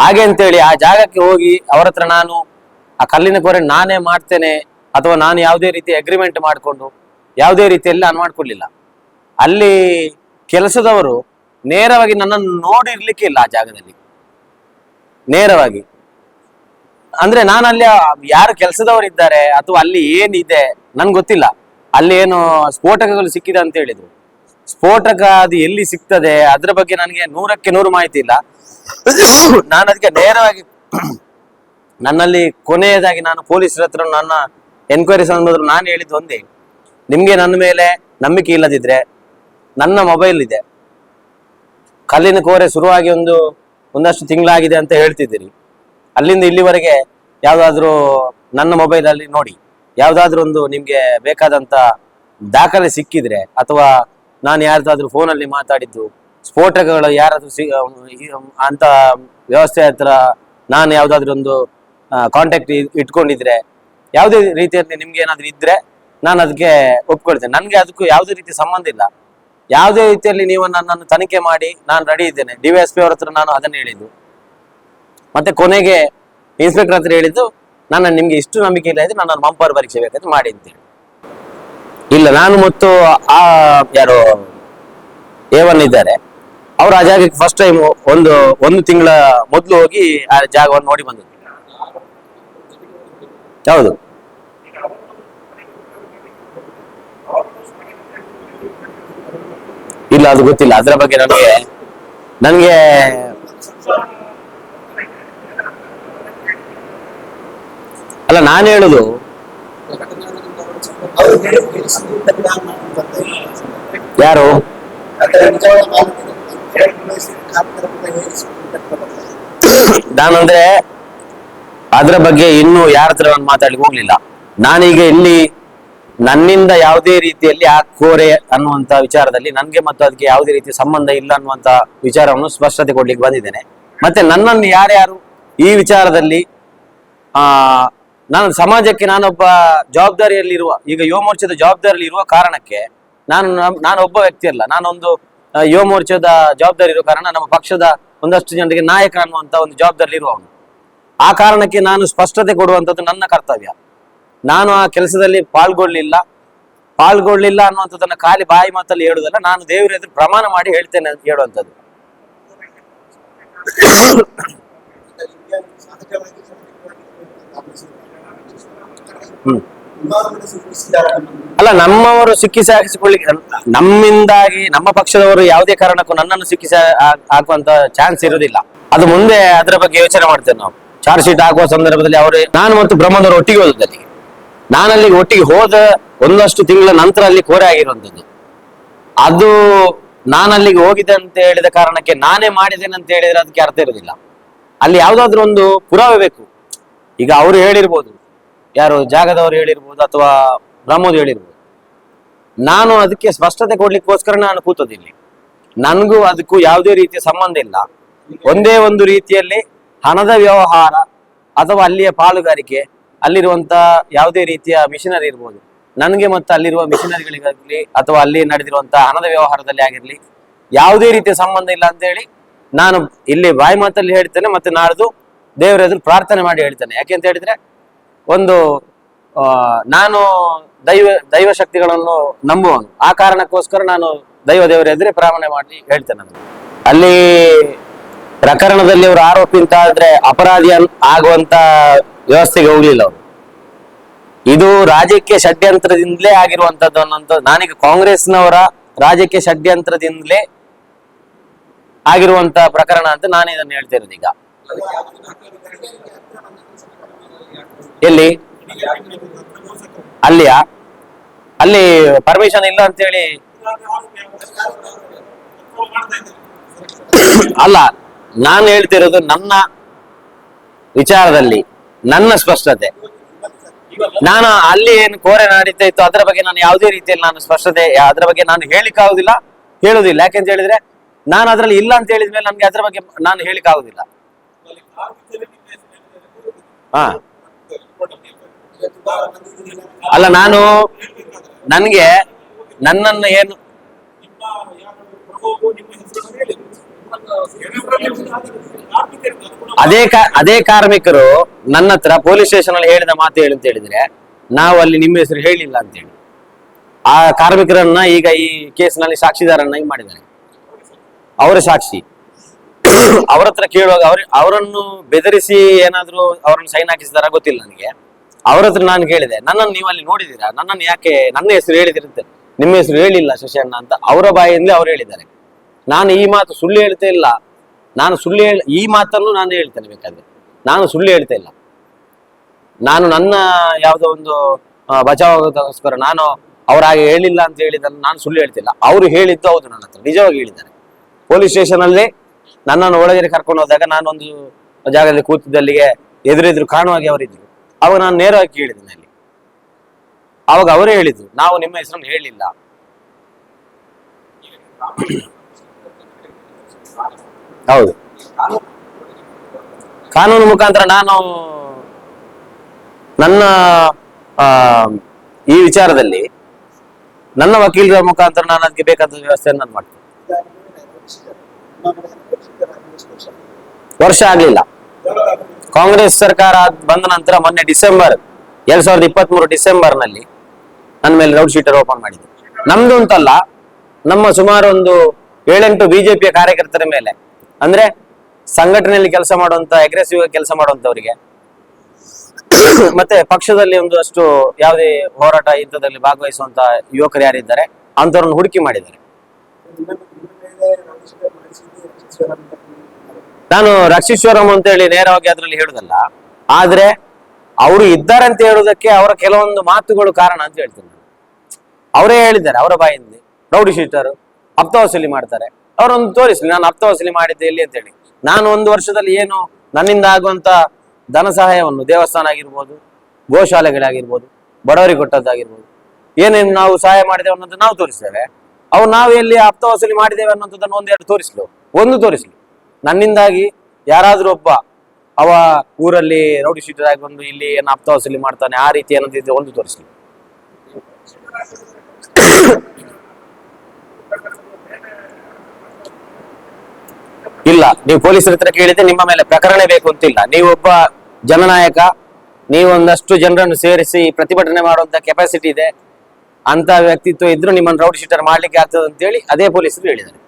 ಹಾಗೆ ಅಂತೇಳಿ ಆ ಜಾಗಕ್ಕೆ ಹೋಗಿ ಅವರ ನಾನು ಆ ಕಲ್ಲಿನ ಕೊರೆ ನಾನೇ ಮಾಡ್ತೇನೆ ಅಥವಾ ನಾನು ಯಾವುದೇ ರೀತಿ ಅಗ್ರಿಮೆಂಟ್ ಮಾಡಿಕೊಂಡು ಯಾವುದೇ ರೀತಿಯಲ್ಲಿ ನಾನು ಮಾಡ್ಕೊಳ್ಳಿಲ್ಲ. ಅಲ್ಲಿ ಕೆಲಸದವರು ನೇರವಾಗಿ ನನ್ನನ್ನು ನೋಡಿರ್ಲಿಕ್ಕೆ ಇಲ್ಲ ಆ ಜಾಗದಲ್ಲಿ. ನೇರವಾಗಿ. ಅಂದ್ರೆ ನಾನು ಅಲ್ಲಿ ಯಾರು ಕೆಲಸದವರು ಇದ್ದಾರೆ ಅಥವಾ ಅಲ್ಲಿ ಏನಿದೆ ನನ್ಗೆ ಗೊತ್ತಿಲ್ಲ. ಅಲ್ಲಿ ಏನು ಸ್ಫೋಟಕಗಳು ಸಿಕ್ಕಿದೆ ಅಂತ ಹೇಳಿದ್ರು. ಸ್ಫೋಟಕ ಅದು ಎಲ್ಲಿ ಸಿಗ್ತದೆ? ಅದ್ರ ಬಗ್ಗೆ ನನಗೆ ನೂರಕ್ಕೆ ನೂರು ಮಾಹಿತಿ ಇಲ್ಲ. ನಾನು ಅದಕ್ಕೆ ನೇರವಾಗಿ ನನ್ನಲ್ಲಿ ಕೊನೆಯದಾಗಿ ನಾನು ಪೊಲೀಸರ ಹತ್ರ ನನ್ನ ಎನ್ಕ್ವೈರಿ ಸಂಬಂಧ ನಾನು ಹೇಳಿದ್ದು ಒಂದೇ. ನಿಮ್ಗೆ ನನ್ನ ಮೇಲೆ ನಂಬಿಕೆ ಇಲ್ಲದಿದ್ರೆ ನನ್ನ ಮೊಬೈಲ್ ಇದೆ. ಕಲ್ಲಿನ ಕೋರೆ ಶುರುವಾಗಿ ಒಂದು ಒಂದಷ್ಟು ತಿಂಗಳಾಗಿದೆ ಅಂತ ಹೇಳ್ತಿದ್ದೀರಿ. ಅಲ್ಲಿಂದ ಇಲ್ಲಿವರೆಗೆ ಯಾವುದಾದ್ರೂ ನನ್ನ ಮೊಬೈಲಲ್ಲಿ ನೋಡಿ. ಯಾವುದಾದ್ರೂ ಒಂದು ನಿಮಗೆ ಬೇಕಾದಂಥ ದಾಖಲೆ ಸಿಕ್ಕಿದ್ರೆ ಅಥವಾ ನಾನು ಯಾರ್ದಾದ್ರೂ ಫೋನಲ್ಲಿ ಮಾತಾಡಿದ್ದು, ಸ್ಫೋಟಕಗಳು ಯಾರಾದ್ರೂ ಸಿ ಅಂತ ವ್ಯವಸ್ಥೆ ಹತ್ರ ನಾನು ಯಾವುದಾದ್ರೂ ಒಂದು ಕಾಂಟ್ಯಾಕ್ಟ್ ಇಟ್ಕೊಂಡಿದ್ರೆ, ಯಾವುದೇ ರೀತಿಯಲ್ಲಿ ನಿಮ್ಗೆ ಏನಾದ್ರು ಇದ್ರೆ ನಾನು ಅದಕ್ಕೆ ಒಪ್ಕೊಳ್ತೇನೆ. ನನಗೆ ಅದಕ್ಕೂ ಯಾವುದೇ ರೀತಿ ಸಂಬಂಧ ಇಲ್ಲ. ಯಾವುದೇ ರೀತಿಯಲ್ಲಿ ನೀವು ನನ್ನನ್ನು ತನಿಖೆ ಮಾಡಿ ನಾನು ರೆಡಿ ಇದ್ದೇನೆ. ಡಿ ಎಸ್ ಪಿ ಅವ್ರ ಹತ್ರ ನಾನು ಅದನ್ನ ಹೇಳಿದ್ದು. ಮತ್ತೆ ಕೊನೆಗೆ ಇನ್ಸ್ಪೆಕ್ಟರ್ ಹತ್ರ ಹೇಳಿದ್ದು, ನನ್ನ ನಿಮ್ಗೆ ಇಷ್ಟು ನಂಬಿಕೆ ಇಲ್ಲ ಇದ್ರೆ ನಾನು ಮಂಪರ್ ಪರೀಕ್ಷೆ ಬೇಕಂತ ಮಾಡಿ ಅಂತೇಳಿ ಇಲ್ಲ, ನಾನು ಮತ್ತು ಆ, ಯಾರು ಏವನ್ ಇದ್ದಾರೆ. ಅವ್ರು ಆ ಜಾಗಕ್ಕೆ ಫಸ್ಟ್ ಟೈಮ್ ಒಂದು ಒಂದು ತಿಂಗಳ ಮೊದಲು ಹೋಗಿ ಆ ಜಾಗವನ್ನು ನೋಡಿ ಬಂದದ್ದು. ಹೌದು. ಇಲ್ಲ, ಅದು ಗೊತ್ತಿಲ್ಲ. ಅದರ ಬಗ್ಗೆ ನನಗೆ ನನಗೆ ಅಲ್ಲ, ನಾನು ಹೇಳುದು ಯಾರು? ನಾನಂದ್ರೆ ಅದ್ರ ಬಗ್ಗೆ ಇನ್ನು ಯಾರ ಹತ್ರ ನಾನು ಮಾತಾಡ್ಲಿಕ್ಕೆ ಹೋಗ್ಲಿಲ್ಲ. ನಾನೀಗ ಇಲ್ಲಿ ನನ್ನಿಂದ ಯಾವುದೇ ರೀತಿಯಲ್ಲಿ ಆ ಕೋರೆ ಅನ್ನುವಂತ ವಿಚಾರದಲ್ಲಿ ನನ್ಗೆ ಮತ್ತು ಅದಕ್ಕೆ ಯಾವುದೇ ರೀತಿಯ ಸಂಬಂಧ ಇಲ್ಲ ಅನ್ನುವಂತ ವಿಚಾರವನ್ನು ಸ್ಪಷ್ಟತೆ ಕೊಡ್ಲಿಕ್ಕೆ ಬಂದಿದ್ದೇನೆ. ಮತ್ತೆ ನನ್ನನ್ನು ಯಾರ್ಯಾರು ಈ ವಿಚಾರದಲ್ಲಿ, ಆ ನಾನು ಸಮಾಜಕ್ಕೆ ನಾನೊಬ್ಬ ಜವಾಬ್ದಾರಿಯಲ್ಲಿರುವ ಈಗ ಯುವ ಮೋರ್ಚಾದ ಜವಾಬ್ದಾರಿಯಲ್ಲಿ ಇರುವ ಕಾರಣಕ್ಕೆ ನಾನು ನಾನೊಬ್ಬ ನಾನು ಒಬ್ಬ ವ್ಯಕ್ತಿ ಅಲ್ಲ ನಾನೊಂದು ಯುವ ಮೋರ್ಚಾದ ಜವಾಬ್ದಾರಿ ಇರುವ ಕಾರಣ ನಮ್ಮ ಪಕ್ಷದ ಒಂದಷ್ಟು ಜನರಿಗೆ ನಾಯಕ ಅನ್ನುವಂತ ಒಂದು ಜವಾಬ್ದಾರಿ ಇರುವವನು. ಆ ಕಾರಣಕ್ಕೆ ನಾನು ಸ್ಪಷ್ಟತೆ ಕೊಡುವಂಥದ್ದು ನನ್ನ ಕರ್ತವ್ಯ. ನಾನು ಆ ಕೆಲಸದಲ್ಲಿ ಪಾಲ್ಗೊಳ್ಳಿಲ್ಲ ಪಾಲ್ಗೊಳ್ಳಿಲ್ಲ ಅನ್ನುವಂಥದ್ದನ್ನ ಖಾಲಿ ಬಾಯಿ ಮಾತಲ್ಲಿ ಹೇಳುವುದಲ್ಲ ನಾನು ದೇವರ ಎದುರು ಪ್ರಮಾಣ ಮಾಡಿ ಹೇಳ್ತೇನೆ ಅಂತ ಹೇಳುವಂಥದ್ದು. ಅಲ್ಲ, ನಮ್ಮವರು ಸಿಕ್ಕಿಸಿ ಹಾಕಿಸಿಕೊಳ್ಳಿಕ್ಕೆ ನಮ್ಮಿಂದಾಗಿ, ನಮ್ಮ ಪಕ್ಷದವರು ಯಾವುದೇ ಕಾರಣಕ್ಕೂ ನನ್ನನ್ನು ಸಿಕ್ಕಿಸಿ ಹಾಕುವಂತ ಚಾನ್ಸ್ ಇರುವುದಿಲ್ಲ. ಅದು ಮುಂದೆ ಅದರ ಬಗ್ಗೆ ಯೋಚನೆ ಮಾಡ್ತೇವೆ ನಾವು. ಚಾರ್ಜ್ ಶೀಟ್ ಹಾಕುವ ಸಂದರ್ಭದಲ್ಲಿ ಅವರು, ನಾನು ಮತ್ತು ಬ್ರಹ್ಮದವರು ಒಟ್ಟಿಗೆ ಹೋದದ್ದು ಅಲ್ಲಿಗೆ. ನಾನು ಅಲ್ಲಿಗೆ ಒಟ್ಟಿಗೆ ಹೋದ ಒಂದಷ್ಟು ತಿಂಗಳ ನಂತರ ಅಲ್ಲಿ ಕೋರೆ ಆಗಿರುವಂಥದ್ದು. ಅದು ನಾನು ಅಲ್ಲಿಗೆ ಹೋಗಿದ್ದೆ ಅಂತ ಹೇಳಿದ ಕಾರಣಕ್ಕೆ ನಾನೇ ಮಾಡಿದ್ದೇನೆ ಅಂತ ಹೇಳಿದ್ರೆ ಅದಕ್ಕೆ ಅರ್ಥ ಇರುವುದಿಲ್ಲ. ಅಲ್ಲಿ ಯಾವುದಾದ್ರೂ ಒಂದು ಪುರಾವೆ ಬೇಕು. ಈಗ ಅವರು ಹೇಳಿರ್ಬೋದು ಯಾರು ಜಾಗದವರು ಹೇಳಿರ್ಬೋದು ಅಥವಾ ಬ್ರಹ್ಮೋದು ಹೇಳಿರ್ಬೋದು. ನಾನು ಅದಕ್ಕೆ ಸ್ಪಷ್ಟತೆ ಕೊಡ್ಲಿಕ್ಕೋಸ್ಕರ ನಾನು ಕೂತದ್ದು ನನಗೂ ಅದಕ್ಕೂ ಯಾವುದೇ ರೀತಿಯ ಸಂಬಂಧ ಇಲ್ಲ. ಒಂದೇ ಒಂದು ರೀತಿಯಲ್ಲಿ ಹಣದ ವ್ಯವಹಾರ ಅಥವಾ ಅಲ್ಲಿಯ ಪಾಲುಗಾರಿಕೆ, ಅಲ್ಲಿರುವಂತ ಯಾವುದೇ ರೀತಿಯ ಮಿಷನರಿ ಇರ್ಬೋದು. ನನಗೆ ಮತ್ತು ಅಲ್ಲಿರುವ ಮಿಷನರಿಗಳಿಗಾಗಲಿ ಅಥವಾ ಅಲ್ಲಿ ನಡೆದಿರುವಂತಹ ಹಣದ ವ್ಯವಹಾರದಲ್ಲಿ ಆಗಿರಲಿ ಯಾವುದೇ ರೀತಿಯ ಸಂಬಂಧ ಇಲ್ಲ ಅಂತ ಹೇಳಿ ನಾನು ಇಲ್ಲಿ ಬಾಯಿ ಮಾತಲ್ಲಿ ಹೇಳ್ತೇನೆ ಮತ್ತೆ ನಾಡ್ದು ದೇವರ ಎದುರು ಪ್ರಾರ್ಥನೆ ಮಾಡಿ ಹೇಳ್ತೇನೆ. ಯಾಕೆ ಅಂತ ಹೇಳಿದ್ರೆ ಒಂದು ನಾನು ದೈವ ದೈವ ಶಕ್ತಿಗಳನ್ನು ನಂಬುವನು ಆ ಕಾರಣಕ್ಕೋಸ್ಕರ ನಾನು ದೈವ ದೇವರ ಎದುರೇ ಪ್ರಾರ್ಥನೆ ಮಾಡಿ ಹೇಳ್ತೇನೆ ಅಲ್ಲಿ ಪ್ರಕರಣದಲ್ಲಿ ಅವರು ಆರೋಪಿ ಅಂತ ಆದ್ರೆ ಅಪರಾಧಿ ಆಗುವಂತ ವ್ಯವಸ್ಥೆಗೆ ಹೋಗ್ಲಿಲ್ಲ ಅವರು. ಇದು ರಾಜಕೀಯ ಷಡ್ಯಂತ್ರದಿಂದಲೇ ಆಗಿರುವಂತದ್ದು ಅನ್ನೋಂಥ ನಾನೀಗ ಕಾಂಗ್ರೆಸ್ನವರ ರಾಜಕೀಯ ಷಡ್ಯಂತ್ರದಿಂದಲೇ ಆಗಿರುವಂತ ಪ್ರಕರಣ ಅಂತ ನಾನು ಇದನ್ನು ಹೇಳ್ತಿರೋದು ಈಗ. ಎಲ್ಲಿ? ಅಲ್ಲಿಯಾ? ಅಲ್ಲಿ ಪರ್ಮಿಷನ್ ಇಲ್ಲ ಅಂತ ಹೇಳಿ ಅಲ್ಲ, ನಾನು ಹೇಳ್ತಿರೋದು ನನ್ನ ವಿಚಾರದಲ್ಲಿ, ನನ್ನ ಸ್ಪಷ್ಟತೆ. ನಾನು ಅಲ್ಲಿ ಏನು ಕೋರೆ ನಡೀತಾ ಇತ್ತು, ಅದರ ಬಗ್ಗೆ ನಾನು ಯಾವುದೇ ರೀತಿಯಲ್ಲಿ ನಾನು ಸ್ಪಷ್ಟತೆ, ಅದರ ಬಗ್ಗೆ ನಾನು ಹೇಳಿಕ್ ಆಗುದಿಲ್ಲ, ಹೇಳುದಿಲ್ಲ. ಯಾಕೆಂತ ಹೇಳಿದ್ರೆ, ನಾನು ಅದರಲ್ಲಿ ಇಲ್ಲ ಅಂತ ಹೇಳಿದ್ಮೇಲೆ ನನಗೆ ಅದರ ಬಗ್ಗೆ ನಾನು ಹೇಳಿಕ್ ಆಗುದಿಲ್ಲ. ಹಾ. ಅಲ್ಲ, ನಾನು ನನ್ಗೆ ನನ್ನನ್ನು ಏನು ಅದೇ ಅದೇ ಕಾರ್ಮಿಕರು ನನ್ನ ಹತ್ರ ಪೊಲೀಸ್ ಸ್ಟೇಷನ್ ಅಲ್ಲಿ ಹೇಳಿದ ಮಾತು ಹೇಳಿ ಅಂತ ಹೇಳಿದ್ರೆ ನಾವು ಅಲ್ಲಿ ನಿಮ್ಮ ಹೆಸರು ಹೇಳಿಲ್ಲ ಅಂತ ಹೇಳಿ. ಆ ಕಾರ್ಮಿಕರನ್ನ ಈಗ ಈ ಕೇಸ್ನಲ್ಲಿ ಸಾಕ್ಷಿದಾರನ್ನಾಗಿ ಮಾಡಿದ್ದಾರೆ. ಅವರ ಸಾಕ್ಷಿ. ಅವ್ರ ಹತ್ರ ಕೇಳುವಾಗ ಅವ್ರ, ಅವರನ್ನು ಬೆದರಿಸಿ ಏನಾದ್ರೂ ಅವರನ್ನು ಸೈನ್ ಹಾಕಿಸಿದಾರ ಗೊತ್ತಿಲ್ಲ ನನಗೆ. ಅವ್ರ ಹತ್ರ ನಾನು ಕೇಳಿದೆ, ನನ್ನನ್ನು ನೀವು ಅಲ್ಲಿ ನೋಡಿದೀರಾ? ನನ್ನನ್ನು ಯಾಕೆ, ನನ್ನ ಹೆಸರು ಹೇಳಿದಿರಂತೆ? ನಿಮ್ಮ ಹೆಸರು ಹೇಳಿಲ್ಲ ಶಶಿಯಣ್ಣ ಅಂತ ಅವರ ಬಾಯಿಂದಲೇ ಅವ್ರು ಹೇಳಿದ್ದಾರೆ. ನಾನು ಈ ಮಾತು ಸುಳ್ಳು ಹೇಳ್ತಾ ಇಲ್ಲ. ನಾನು ಸುಳ್ಳು ಹೇಳ, ಈ ಮಾತನ್ನು ನಾನು ಹೇಳ್ತೇನೆ ಬೇಕಾದ್ರೆ. ನಾನು ಸುಳ್ಳು ಹೇಳ್ತಾ ಇಲ್ಲ. ನಾನು ನನ್ನ ಯಾವುದೋ ಒಂದು ಬಚಾವ್ ಬಚಾವಾಗೋದಕ್ಕೋಸ್ಕರ ನಾನು ಅವ್ರ ಹಾಗೆ ಹೇಳಿಲ್ಲ ಅಂತ ಹೇಳಿದ್ದನ್ನು ನಾನು ಸುಳ್ಳು ಹೇಳ್ತಿಲ್ಲ ಅವರು ಹೇಳಿದ್ದು ಹೌದು ನನ್ನ ಹತ್ರ, ನಿಜವಾಗಿ ಹೇಳಿದ್ದಾರೆ. ಪೊಲೀಸ್ ಸ್ಟೇಷನ್ ಅಲ್ಲಿ ನನ್ನನ್ನು ಒಳಗೆ ಕರ್ಕೊಂಡು ಹೋದಾಗ ನಾನೊಂದು ಜಾಗದಲ್ಲಿ ಕೂತಿದ್ದಲ್ಲಿಗೆ ಎದುರೆದುರು ಕಾಣುವಾಗೆ ಅವರಿದ್ರು ಅವಾಗ ನಾನು ನೇರವಾಗಿ ಕೇಳಿದ್ದೀನಿ ಅಲ್ಲಿ ಅವಾಗ ಅವರೇ ಹೇಳಿದ್ರು, ನಾವು ನಿಮ್ಮ ಹೆಸರನ್ನು ಹೇಳಿಲ್ಲ. ಹೌದು. ಕಾನೂನು ಮುಖಾಂತರ ನಾನು ನನ್ನ ಈ ವಿಚಾರದಲ್ಲಿ ನನ್ನ ವಕೀಲರ ಮುಖಾಂತರ ನಾನು ಅದಕ್ಕೆ ಬೇಕಾದ ವ್ಯವಸ್ಥೆಯನ್ನು ನಾನು ಮಾಡ್ತೇನೆ. ವರ್ಷ ಆಗ್ಲಿಲ್ಲ. ಕಾಂಗ್ರೆಸ್ ಸರ್ಕಾರ ಬಂದ ನಂತರ ಮೊನ್ನೆ ಡಿಸೆಂಬರ್, ಎರಡ್ ಸಾವಿರದ ಇಪ್ಪತ್ತ್ ಮೂರು ಡಿಸೆಂಬರ್ನಲ್ಲಿ ನನ್ನ ಮೇಲೆ ರೌಡ್ ಶೀಟರ್ ಓಪನ್ ಮಾಡಿದ್ರು. ನಮ್ದು ಅಂತಲ್ಲ, ನಮ್ಮ ಸುಮಾರು ಒಂದು ಏಳೆಂಟು ಬಿಜೆಪಿಯ ಕಾರ್ಯಕರ್ತರ ಮೇಲೆ. ಅಂದ್ರೆ ಸಂಘಟನೆಯಲ್ಲಿ ಕೆಲಸ ಮಾಡುವಂತ ಅಗ್ರೆಸಿವ್ ಕೆಲಸ ಮಾಡುವಂತವರಿಗೆ ಮತ್ತೆ ಪಕ್ಷದಲ್ಲಿ ಒಂದಷ್ಟು ಯಾವುದೇ ಹೋರಾಟ ಯುದ್ಧದಲ್ಲಿ ಭಾಗವಹಿಸುವಂತ ಯುವಕರು ಯಾರಿದ್ದಾರೆ ಅಂತವ್ರನ್ನ ಹುಡುಕಿ ಮಾಡಿದ್ದಾರೆ. ನಾನು ರಕ್ಷಿಶ್ವರಂ ಅಂತ ಹೇಳಿ ನೇರವಾಗಿ ಅದರಲ್ಲಿ ಹೇಳುದಲ್ಲ, ಆದ್ರೆ ಅವರು ಇದ್ದಾರೆ ಅಂತ ಹೇಳುವುದಕ್ಕೆ ಅವರ ಕೆಲವೊಂದು ಮಾತುಗಳು ಕಾರಣ ಅಂತ ಹೇಳ್ತೀನಿ ಅವರೇ ಹೇಳಿದ್ದಾರೆ, ಅವರ ಬಾಯಿಂದ. ರೌಡಿ ಶೀಟರ್ ವಸೂಲಿ ಮಾಡ್ತಾರೆ. ಅವರೊಂದು ತೋರಿಸಲಿ, ನಾನು ಹಪ್ತ ವಸೂಲಿ ಮಾಡಿದ್ದೆ ಎಲ್ಲಿ ಅಂತ ಹೇಳಿ. ನಾನು ಒಂದು ವರ್ಷದಲ್ಲಿ ಏನು ನನ್ನಿಂದ ಆಗುವಂತ ಧನ ಸಹಾಯವನ್ನು, ದೇವಸ್ಥಾನ ಆಗಿರ್ಬೋದು, ಗೋಶಾಲೆಗಳಾಗಿರ್ಬೋದು, ಬಡವರಿಗೆ ಕೊಟ್ಟದ್ದಾಗಿರ್ಬೋದು, ಏನೇನು ನಾವು ಸಹಾಯ ಮಾಡಿದ್ದೇವೆ ಅನ್ನೋದು ನಾವು ತೋರಿಸ್ತೇವೆ. ಅವು ನಾವು ಎಲ್ಲಿ ಹಪ್ತ ವಸೂಲಿ ಮಾಡಿದ್ದೇವೆ ಅನ್ನೋದನ್ನು ಒಂದೆರಡು ತೋರಿಸ್ಲು, ಒಂದು ತೋರಿಸ್ಲಿ. ನನ್ನಿಂದಾಗಿ ಯಾರಾದ್ರೂ ಒಬ್ಬ ಅವ ಊರಲ್ಲಿ ರೌಡಿ ಶೀಟರ್ ಆಗಿ ಬಂದು ಇಲ್ಲಿ ಏನು ಹಪ್ತ ವಸೂಲಿ ಮಾಡ್ತಾನೆ, ಆ ರೀತಿ ಅನ್ನೋದಿದ್ರೆ ಒಂದು ತೋರಿಸ್ಲಿ. ಇಲ್ಲ, ನೀವು ಪೊಲೀಸರ ಹತ್ರ ಕೇಳಿದ್ರೆ ನಿಮ್ಮ ಮೇಲೆ ಪ್ರಕರಣ ಬೇಕು ಅಂತಿಲ್ಲ. ನೀವೊಬ್ಬ ಜನನಾಯಕ ನೀವೊಂದಷ್ಟು ಜನರನ್ನು ಸೇರಿಸಿ ಪ್ರತಿಭಟನೆ ಮಾಡುವಂತ ಕೆಪಾಸಿಟಿ ಇದೆ. ಅಂತ ವ್ಯಕ್ತಿತ್ವ ಇದ್ರು ನಿಮ್ಮನ್ನು ರೌಡಿ ಶೀಟರ್ ಮಾಡ್ಲಿಕ್ಕೆ ಆಗ್ತದೆ ಅಂತ ಹೇಳಿ ಅದೇ ಪೊಲೀಸರು ಹೇಳಿದ್ದಾರೆ.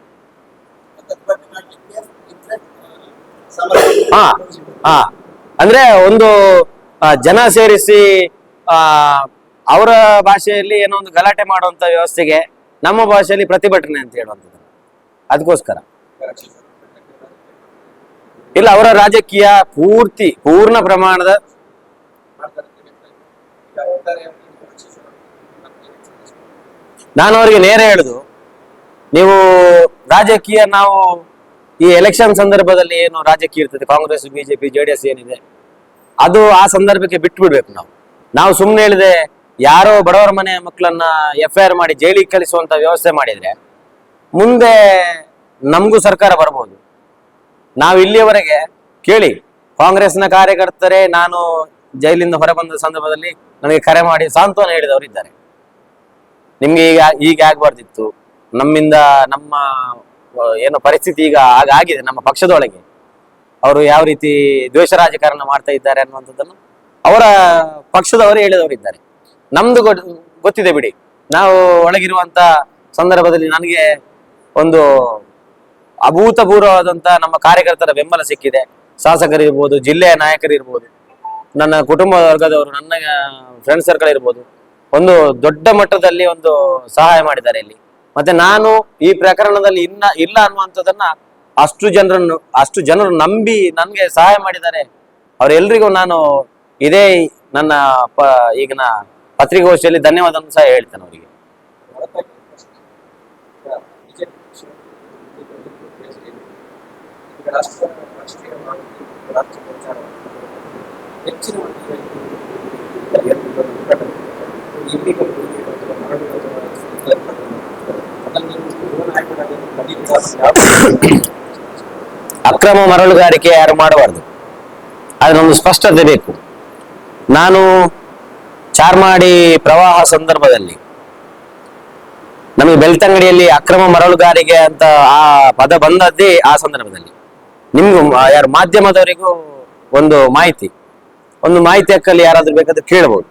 ಹಾ ಹಾ ಅಂದ್ರೆ ಒಂದು ಜನ ಸೇರಿಸಿ, ಆ, ಅವರ ಭಾಷೆಯಲ್ಲಿ ಏನೋ ಒಂದು ಗಲಾಟೆ ಮಾಡುವಂತ ವ್ಯವಸ್ಥೆಗೆ ನಮ್ಮ ಭಾಷೆಯಲ್ಲಿ ಪ್ರತಿಭಟನೆ ಅಂತ ಹೇಳುವಂಥದ್ದು. ಅದಕ್ಕೋಸ್ಕರ. ಇಲ್ಲ, ಅವರ ರಾಜಕೀಯ ಪೂರ್ತಿ, ಪೂರ್ಣ ಪ್ರಮಾಣದ ನಾನು ಅವರಿಗೆ ನೇರ ಹೇಳುದು, ನೀವು ರಾಜಕೀಯ ನಾವು ಈ ಎಲೆಕ್ಷನ್ ಸಂದರ್ಭದಲ್ಲಿ ಏನು ರಾಜಕೀಯ ಇರ್ತದೆ? ಕಾಂಗ್ರೆಸ್ ಬಿಜೆಪಿ ಜೆಡಿಎಸ್ ಏನಿದೆ? ಅದು ಆ ಸಂದರ್ಭಕ್ಕೆ ಬಿಟ್ಟು ಬಿಡ್ಬೇಕು ನಾವು. ನಾವು ಸುಮ್ಮನೆ ಹೇಳಿದೆ ಯಾರೋ ಬಡವರ ಮನೆ ಮಕ್ಕಳನ್ನ ಎಫ್ ಐ ಆರ್ ಮಾಡಿ ಜೈಲಿಗೆ ಕಳಿಸುವಂತ ವ್ಯವಸ್ಥೆ ಮಾಡಿದ್ರೆ ಮುಂದೆ ನಮಗೂ ಸರ್ಕಾರ ಬರ್ಬೋದು. ನಾವು ಇಲ್ಲಿಯವರೆಗೆ ಕೇಳಿ, ಕಾಂಗ್ರೆಸ್ನ ಕಾರ್ಯಕರ್ತರೇ, ನಾನು ಜೈಲಿಂದ ಹೊರ ಬಂದ ಸಂದರ್ಭದಲ್ಲಿ ನನಗೆ ಕರೆ ಮಾಡಿ ಸಾಂತ್ವನ ಹೇಳಿದವರು ಇದ್ದಾರೆ ನಿಮ್ಗೆ ಈಗ ಈಗ ಆಗ್ಬಾರ್ದಿತ್ತು. ನಮ್ಮಿಂದ ನಮ್ಮ ಏನು ಪರಿಸ್ಥಿತಿ ಈಗ ಆಗಾಗಿದೆ ನಮ್ಮ ಪಕ್ಷದೊಳಗೆ. ಅವರು ಯಾವ ರೀತಿ ದ್ವೇಷ ರಾಜಕಾರಣ ಮಾಡ್ತಾ ಇದ್ದಾರೆ ಅನ್ನುವಂಥದ್ದನ್ನು ಅವರ ಪಕ್ಷದವರೇ ಹೇಳಿದವರು ಇದ್ದಾರೆ ನಮ್ದು ಗೊತ್- ಗೊತ್ತಿದೆ ಬಿಡಿ. ನಾವು ಒಳಗಿರುವಂತ ಸಂದರ್ಭದಲ್ಲಿ ನನಗೆ ಒಂದು ಅಭೂತಪೂರ್ವವಾದಂತ ನಮ್ಮ ಕಾರ್ಯಕರ್ತರ ಬೆಂಬಲ ಸಿಕ್ಕಿದೆ. ಶಾಸಕರಿರ್ಬೋದು, ಜಿಲ್ಲೆಯ ನಾಯಕರಿರ್ಬೋದು, ನನ್ನ ಕುಟುಂಬ ವರ್ಗದವರು, ನನ್ನ ಫ್ರೆಂಡ್ ಸರ್ಕಲ್ ಇರ್ಬೋದು. ಒಂದು ದೊಡ್ಡ ಮಟ್ಟದಲ್ಲಿ ಒಂದು ಸಹಾಯ ಮಾಡಿದ್ದಾರೆ ಇಲ್ಲಿ. ಮತ್ತೆ ನಾನು ಈ ಪ್ರಕರಣದಲ್ಲಿ ಇನ್ನ ಇಲ್ಲ ಅನ್ನುವಂಥದ್ದನ್ನ ಅಷ್ಟು ಜನರನ್ನು, ಅಷ್ಟು ಜನರು ನಂಬಿ ನನ್ಗೆ ಸಹಾಯ ಮಾಡಿದ್ದಾರೆ. ಅವರೆಲ್ಲರಿಗೂ ನಾನು ಇದೇ ನನ್ನ ಪ ಈಗಿನ ಪತ್ರಿಕಾಗೋಷ್ಠಿಯಲ್ಲಿ ಧನ್ಯವಾದ ಸಹ ಹೇಳ್ತೇನೆ ಅವರಿಗೆ. ಅಕ್ರಮ ಮರಳುಗಾರಿಕೆ ಯಾರು ಮಾಡಬಾರ್ದು. ಅದನ್ನೊಂದು ಸ್ಪಷ್ಟತೆ ಬೇಕು. ನಾನು ಚಾರ್ಮಾಡಿ ಪ್ರವಾಹ ಸಂದರ್ಭದಲ್ಲಿ ನಮಗೆ ಬೆಳ್ತಂಗಡಿಯಲ್ಲಿ ಅಕ್ರಮ ಮರಳುಗಾರಿಕೆ ಅಂತ ಆ ಪದ ಬಂದದ್ದೇ ಆ ಸಂದರ್ಭದಲ್ಲಿ. ನಿಮಗೂ ಯಾರು ಮಾಧ್ಯಮದವರಿಗೂ ಒಂದು ಮಾಹಿತಿ. ಒಂದು ಮಾಹಿತಿ ಹಕ್ಕಲ್ಲಿ ಯಾರಾದರೂ ಬೇಕಾದ್ರೆ ಕೇಳಬಹುದು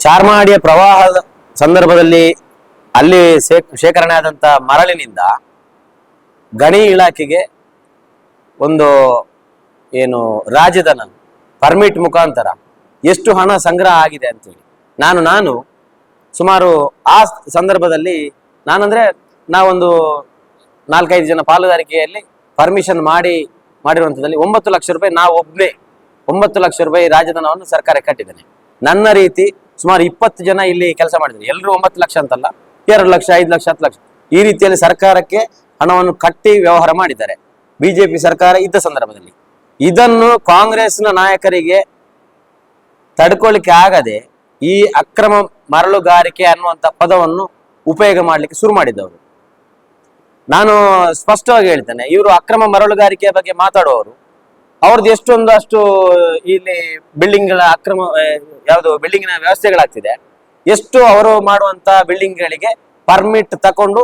ಚಾರ್ಮಾಡಿಯ ಪ್ರವಾಹದ ಸಂದರ್ಭದಲ್ಲಿ ಅಲ್ಲಿ ಶೇಖರಣೆ ಆದಂತ ಮರಳಿನಿಂದ ಗಣಿ ಇಲಾಖೆಗೆ ಒಂದು ಏನು ರಾಜಧನ ಪರ್ಮಿಟ್ ಮುಖಾಂತರ ಎಷ್ಟು ಹಣ ಸಂಗ್ರಹ ಆಗಿದೆ ಅಂತೇಳಿ. ನಾನು ನಾನು ಸುಮಾರು ಆ ಸಂದರ್ಭದಲ್ಲಿ ನಾನಂದ್ರೆ ನಾವೊಂದು ನಾಲ್ಕೈದು ಜನ ಪಾಲುದಾರಿಕೆಯಲ್ಲಿ ಪರ್ಮಿಷನ್ ಮಾಡಿ ಮಾಡಿರುವಂಥದ್ದಲ್ಲಿ ಒಂಬತ್ತು ಲಕ್ಷ ರೂಪಾಯಿ ನಾವು ಒಬ್ಬನೇ ಒಂಬತ್ತು ಲಕ್ಷ ರೂಪಾಯಿ ರಾಜಧನವನ್ನು ಸರ್ಕಾರ ಕಟ್ಟಿದ್ದೇನೆ. ನನ್ನ ರೀತಿ ಸುಮಾರು ಇಪ್ಪತ್ತು ಜನ ಇಲ್ಲಿ ಕೆಲಸ ಮಾಡಿದ್ದಾರೆ. ಎಲ್ಲರೂ ಒಂಬತ್ತು ಲಕ್ಷ ಅಂತಲ್ಲ, ಎರಡು ಲಕ್ಷ, ಐದು ಲಕ್ಷ, ಹತ್ತು ಲಕ್ಷ. ಈ ರೀತಿಯಲ್ಲಿ ಸರ್ಕಾರಕ್ಕೆ ಹಣವನ್ನು ಕಟ್ಟಿ ವ್ಯವಹಾರ ಮಾಡಿದ್ದಾರೆ. ಬಿಜೆಪಿ ಸರ್ಕಾರ ಇದ್ದ ಸಂದರ್ಭದಲ್ಲಿ. ಇದನ್ನು ಕಾಂಗ್ರೆಸ್ನ ನಾಯಕರಿಗೆ ತಡ್ಕೊಳ್ಳಿಕ್ಕೆ ಆಗದೆ ಈ ಅಕ್ರಮ ಮರಳುಗಾರಿಕೆ ಅನ್ನುವಂಥ ಪದವನ್ನು ಉಪಯೋಗ ಮಾಡಲಿಕ್ಕೆ ಶುರು ಮಾಡಿದ್ದವರು ನಾನು ಸ್ಪಷ್ಟವಾಗಿ ಹೇಳ್ತೇನೆ, ಇವರು ಅಕ್ರಮ ಮರಳುಗಾರಿಕೆಯ ಬಗ್ಗೆ ಮಾತಾಡುವವರು. ಅವ್ರದ್ದು ಎಷ್ಟೊಂದು ಅಷ್ಟು ಇಲ್ಲಿ ಬಿಲ್ಡಿಂಗ್ಗಳ ಅಕ್ರಮ ಯಾವುದು ಬಿಲ್ಡಿಂಗಿನ ವ್ಯವಸ್ಥೆಗಳಾಗ್ತಿದೆ. ಎಷ್ಟು ಅವರು ಮಾಡುವಂತ ಬಿಲ್ಡಿಂಗ್ಗಳಿಗೆ ಪರ್ಮಿಟ್ ತಕೊಂಡು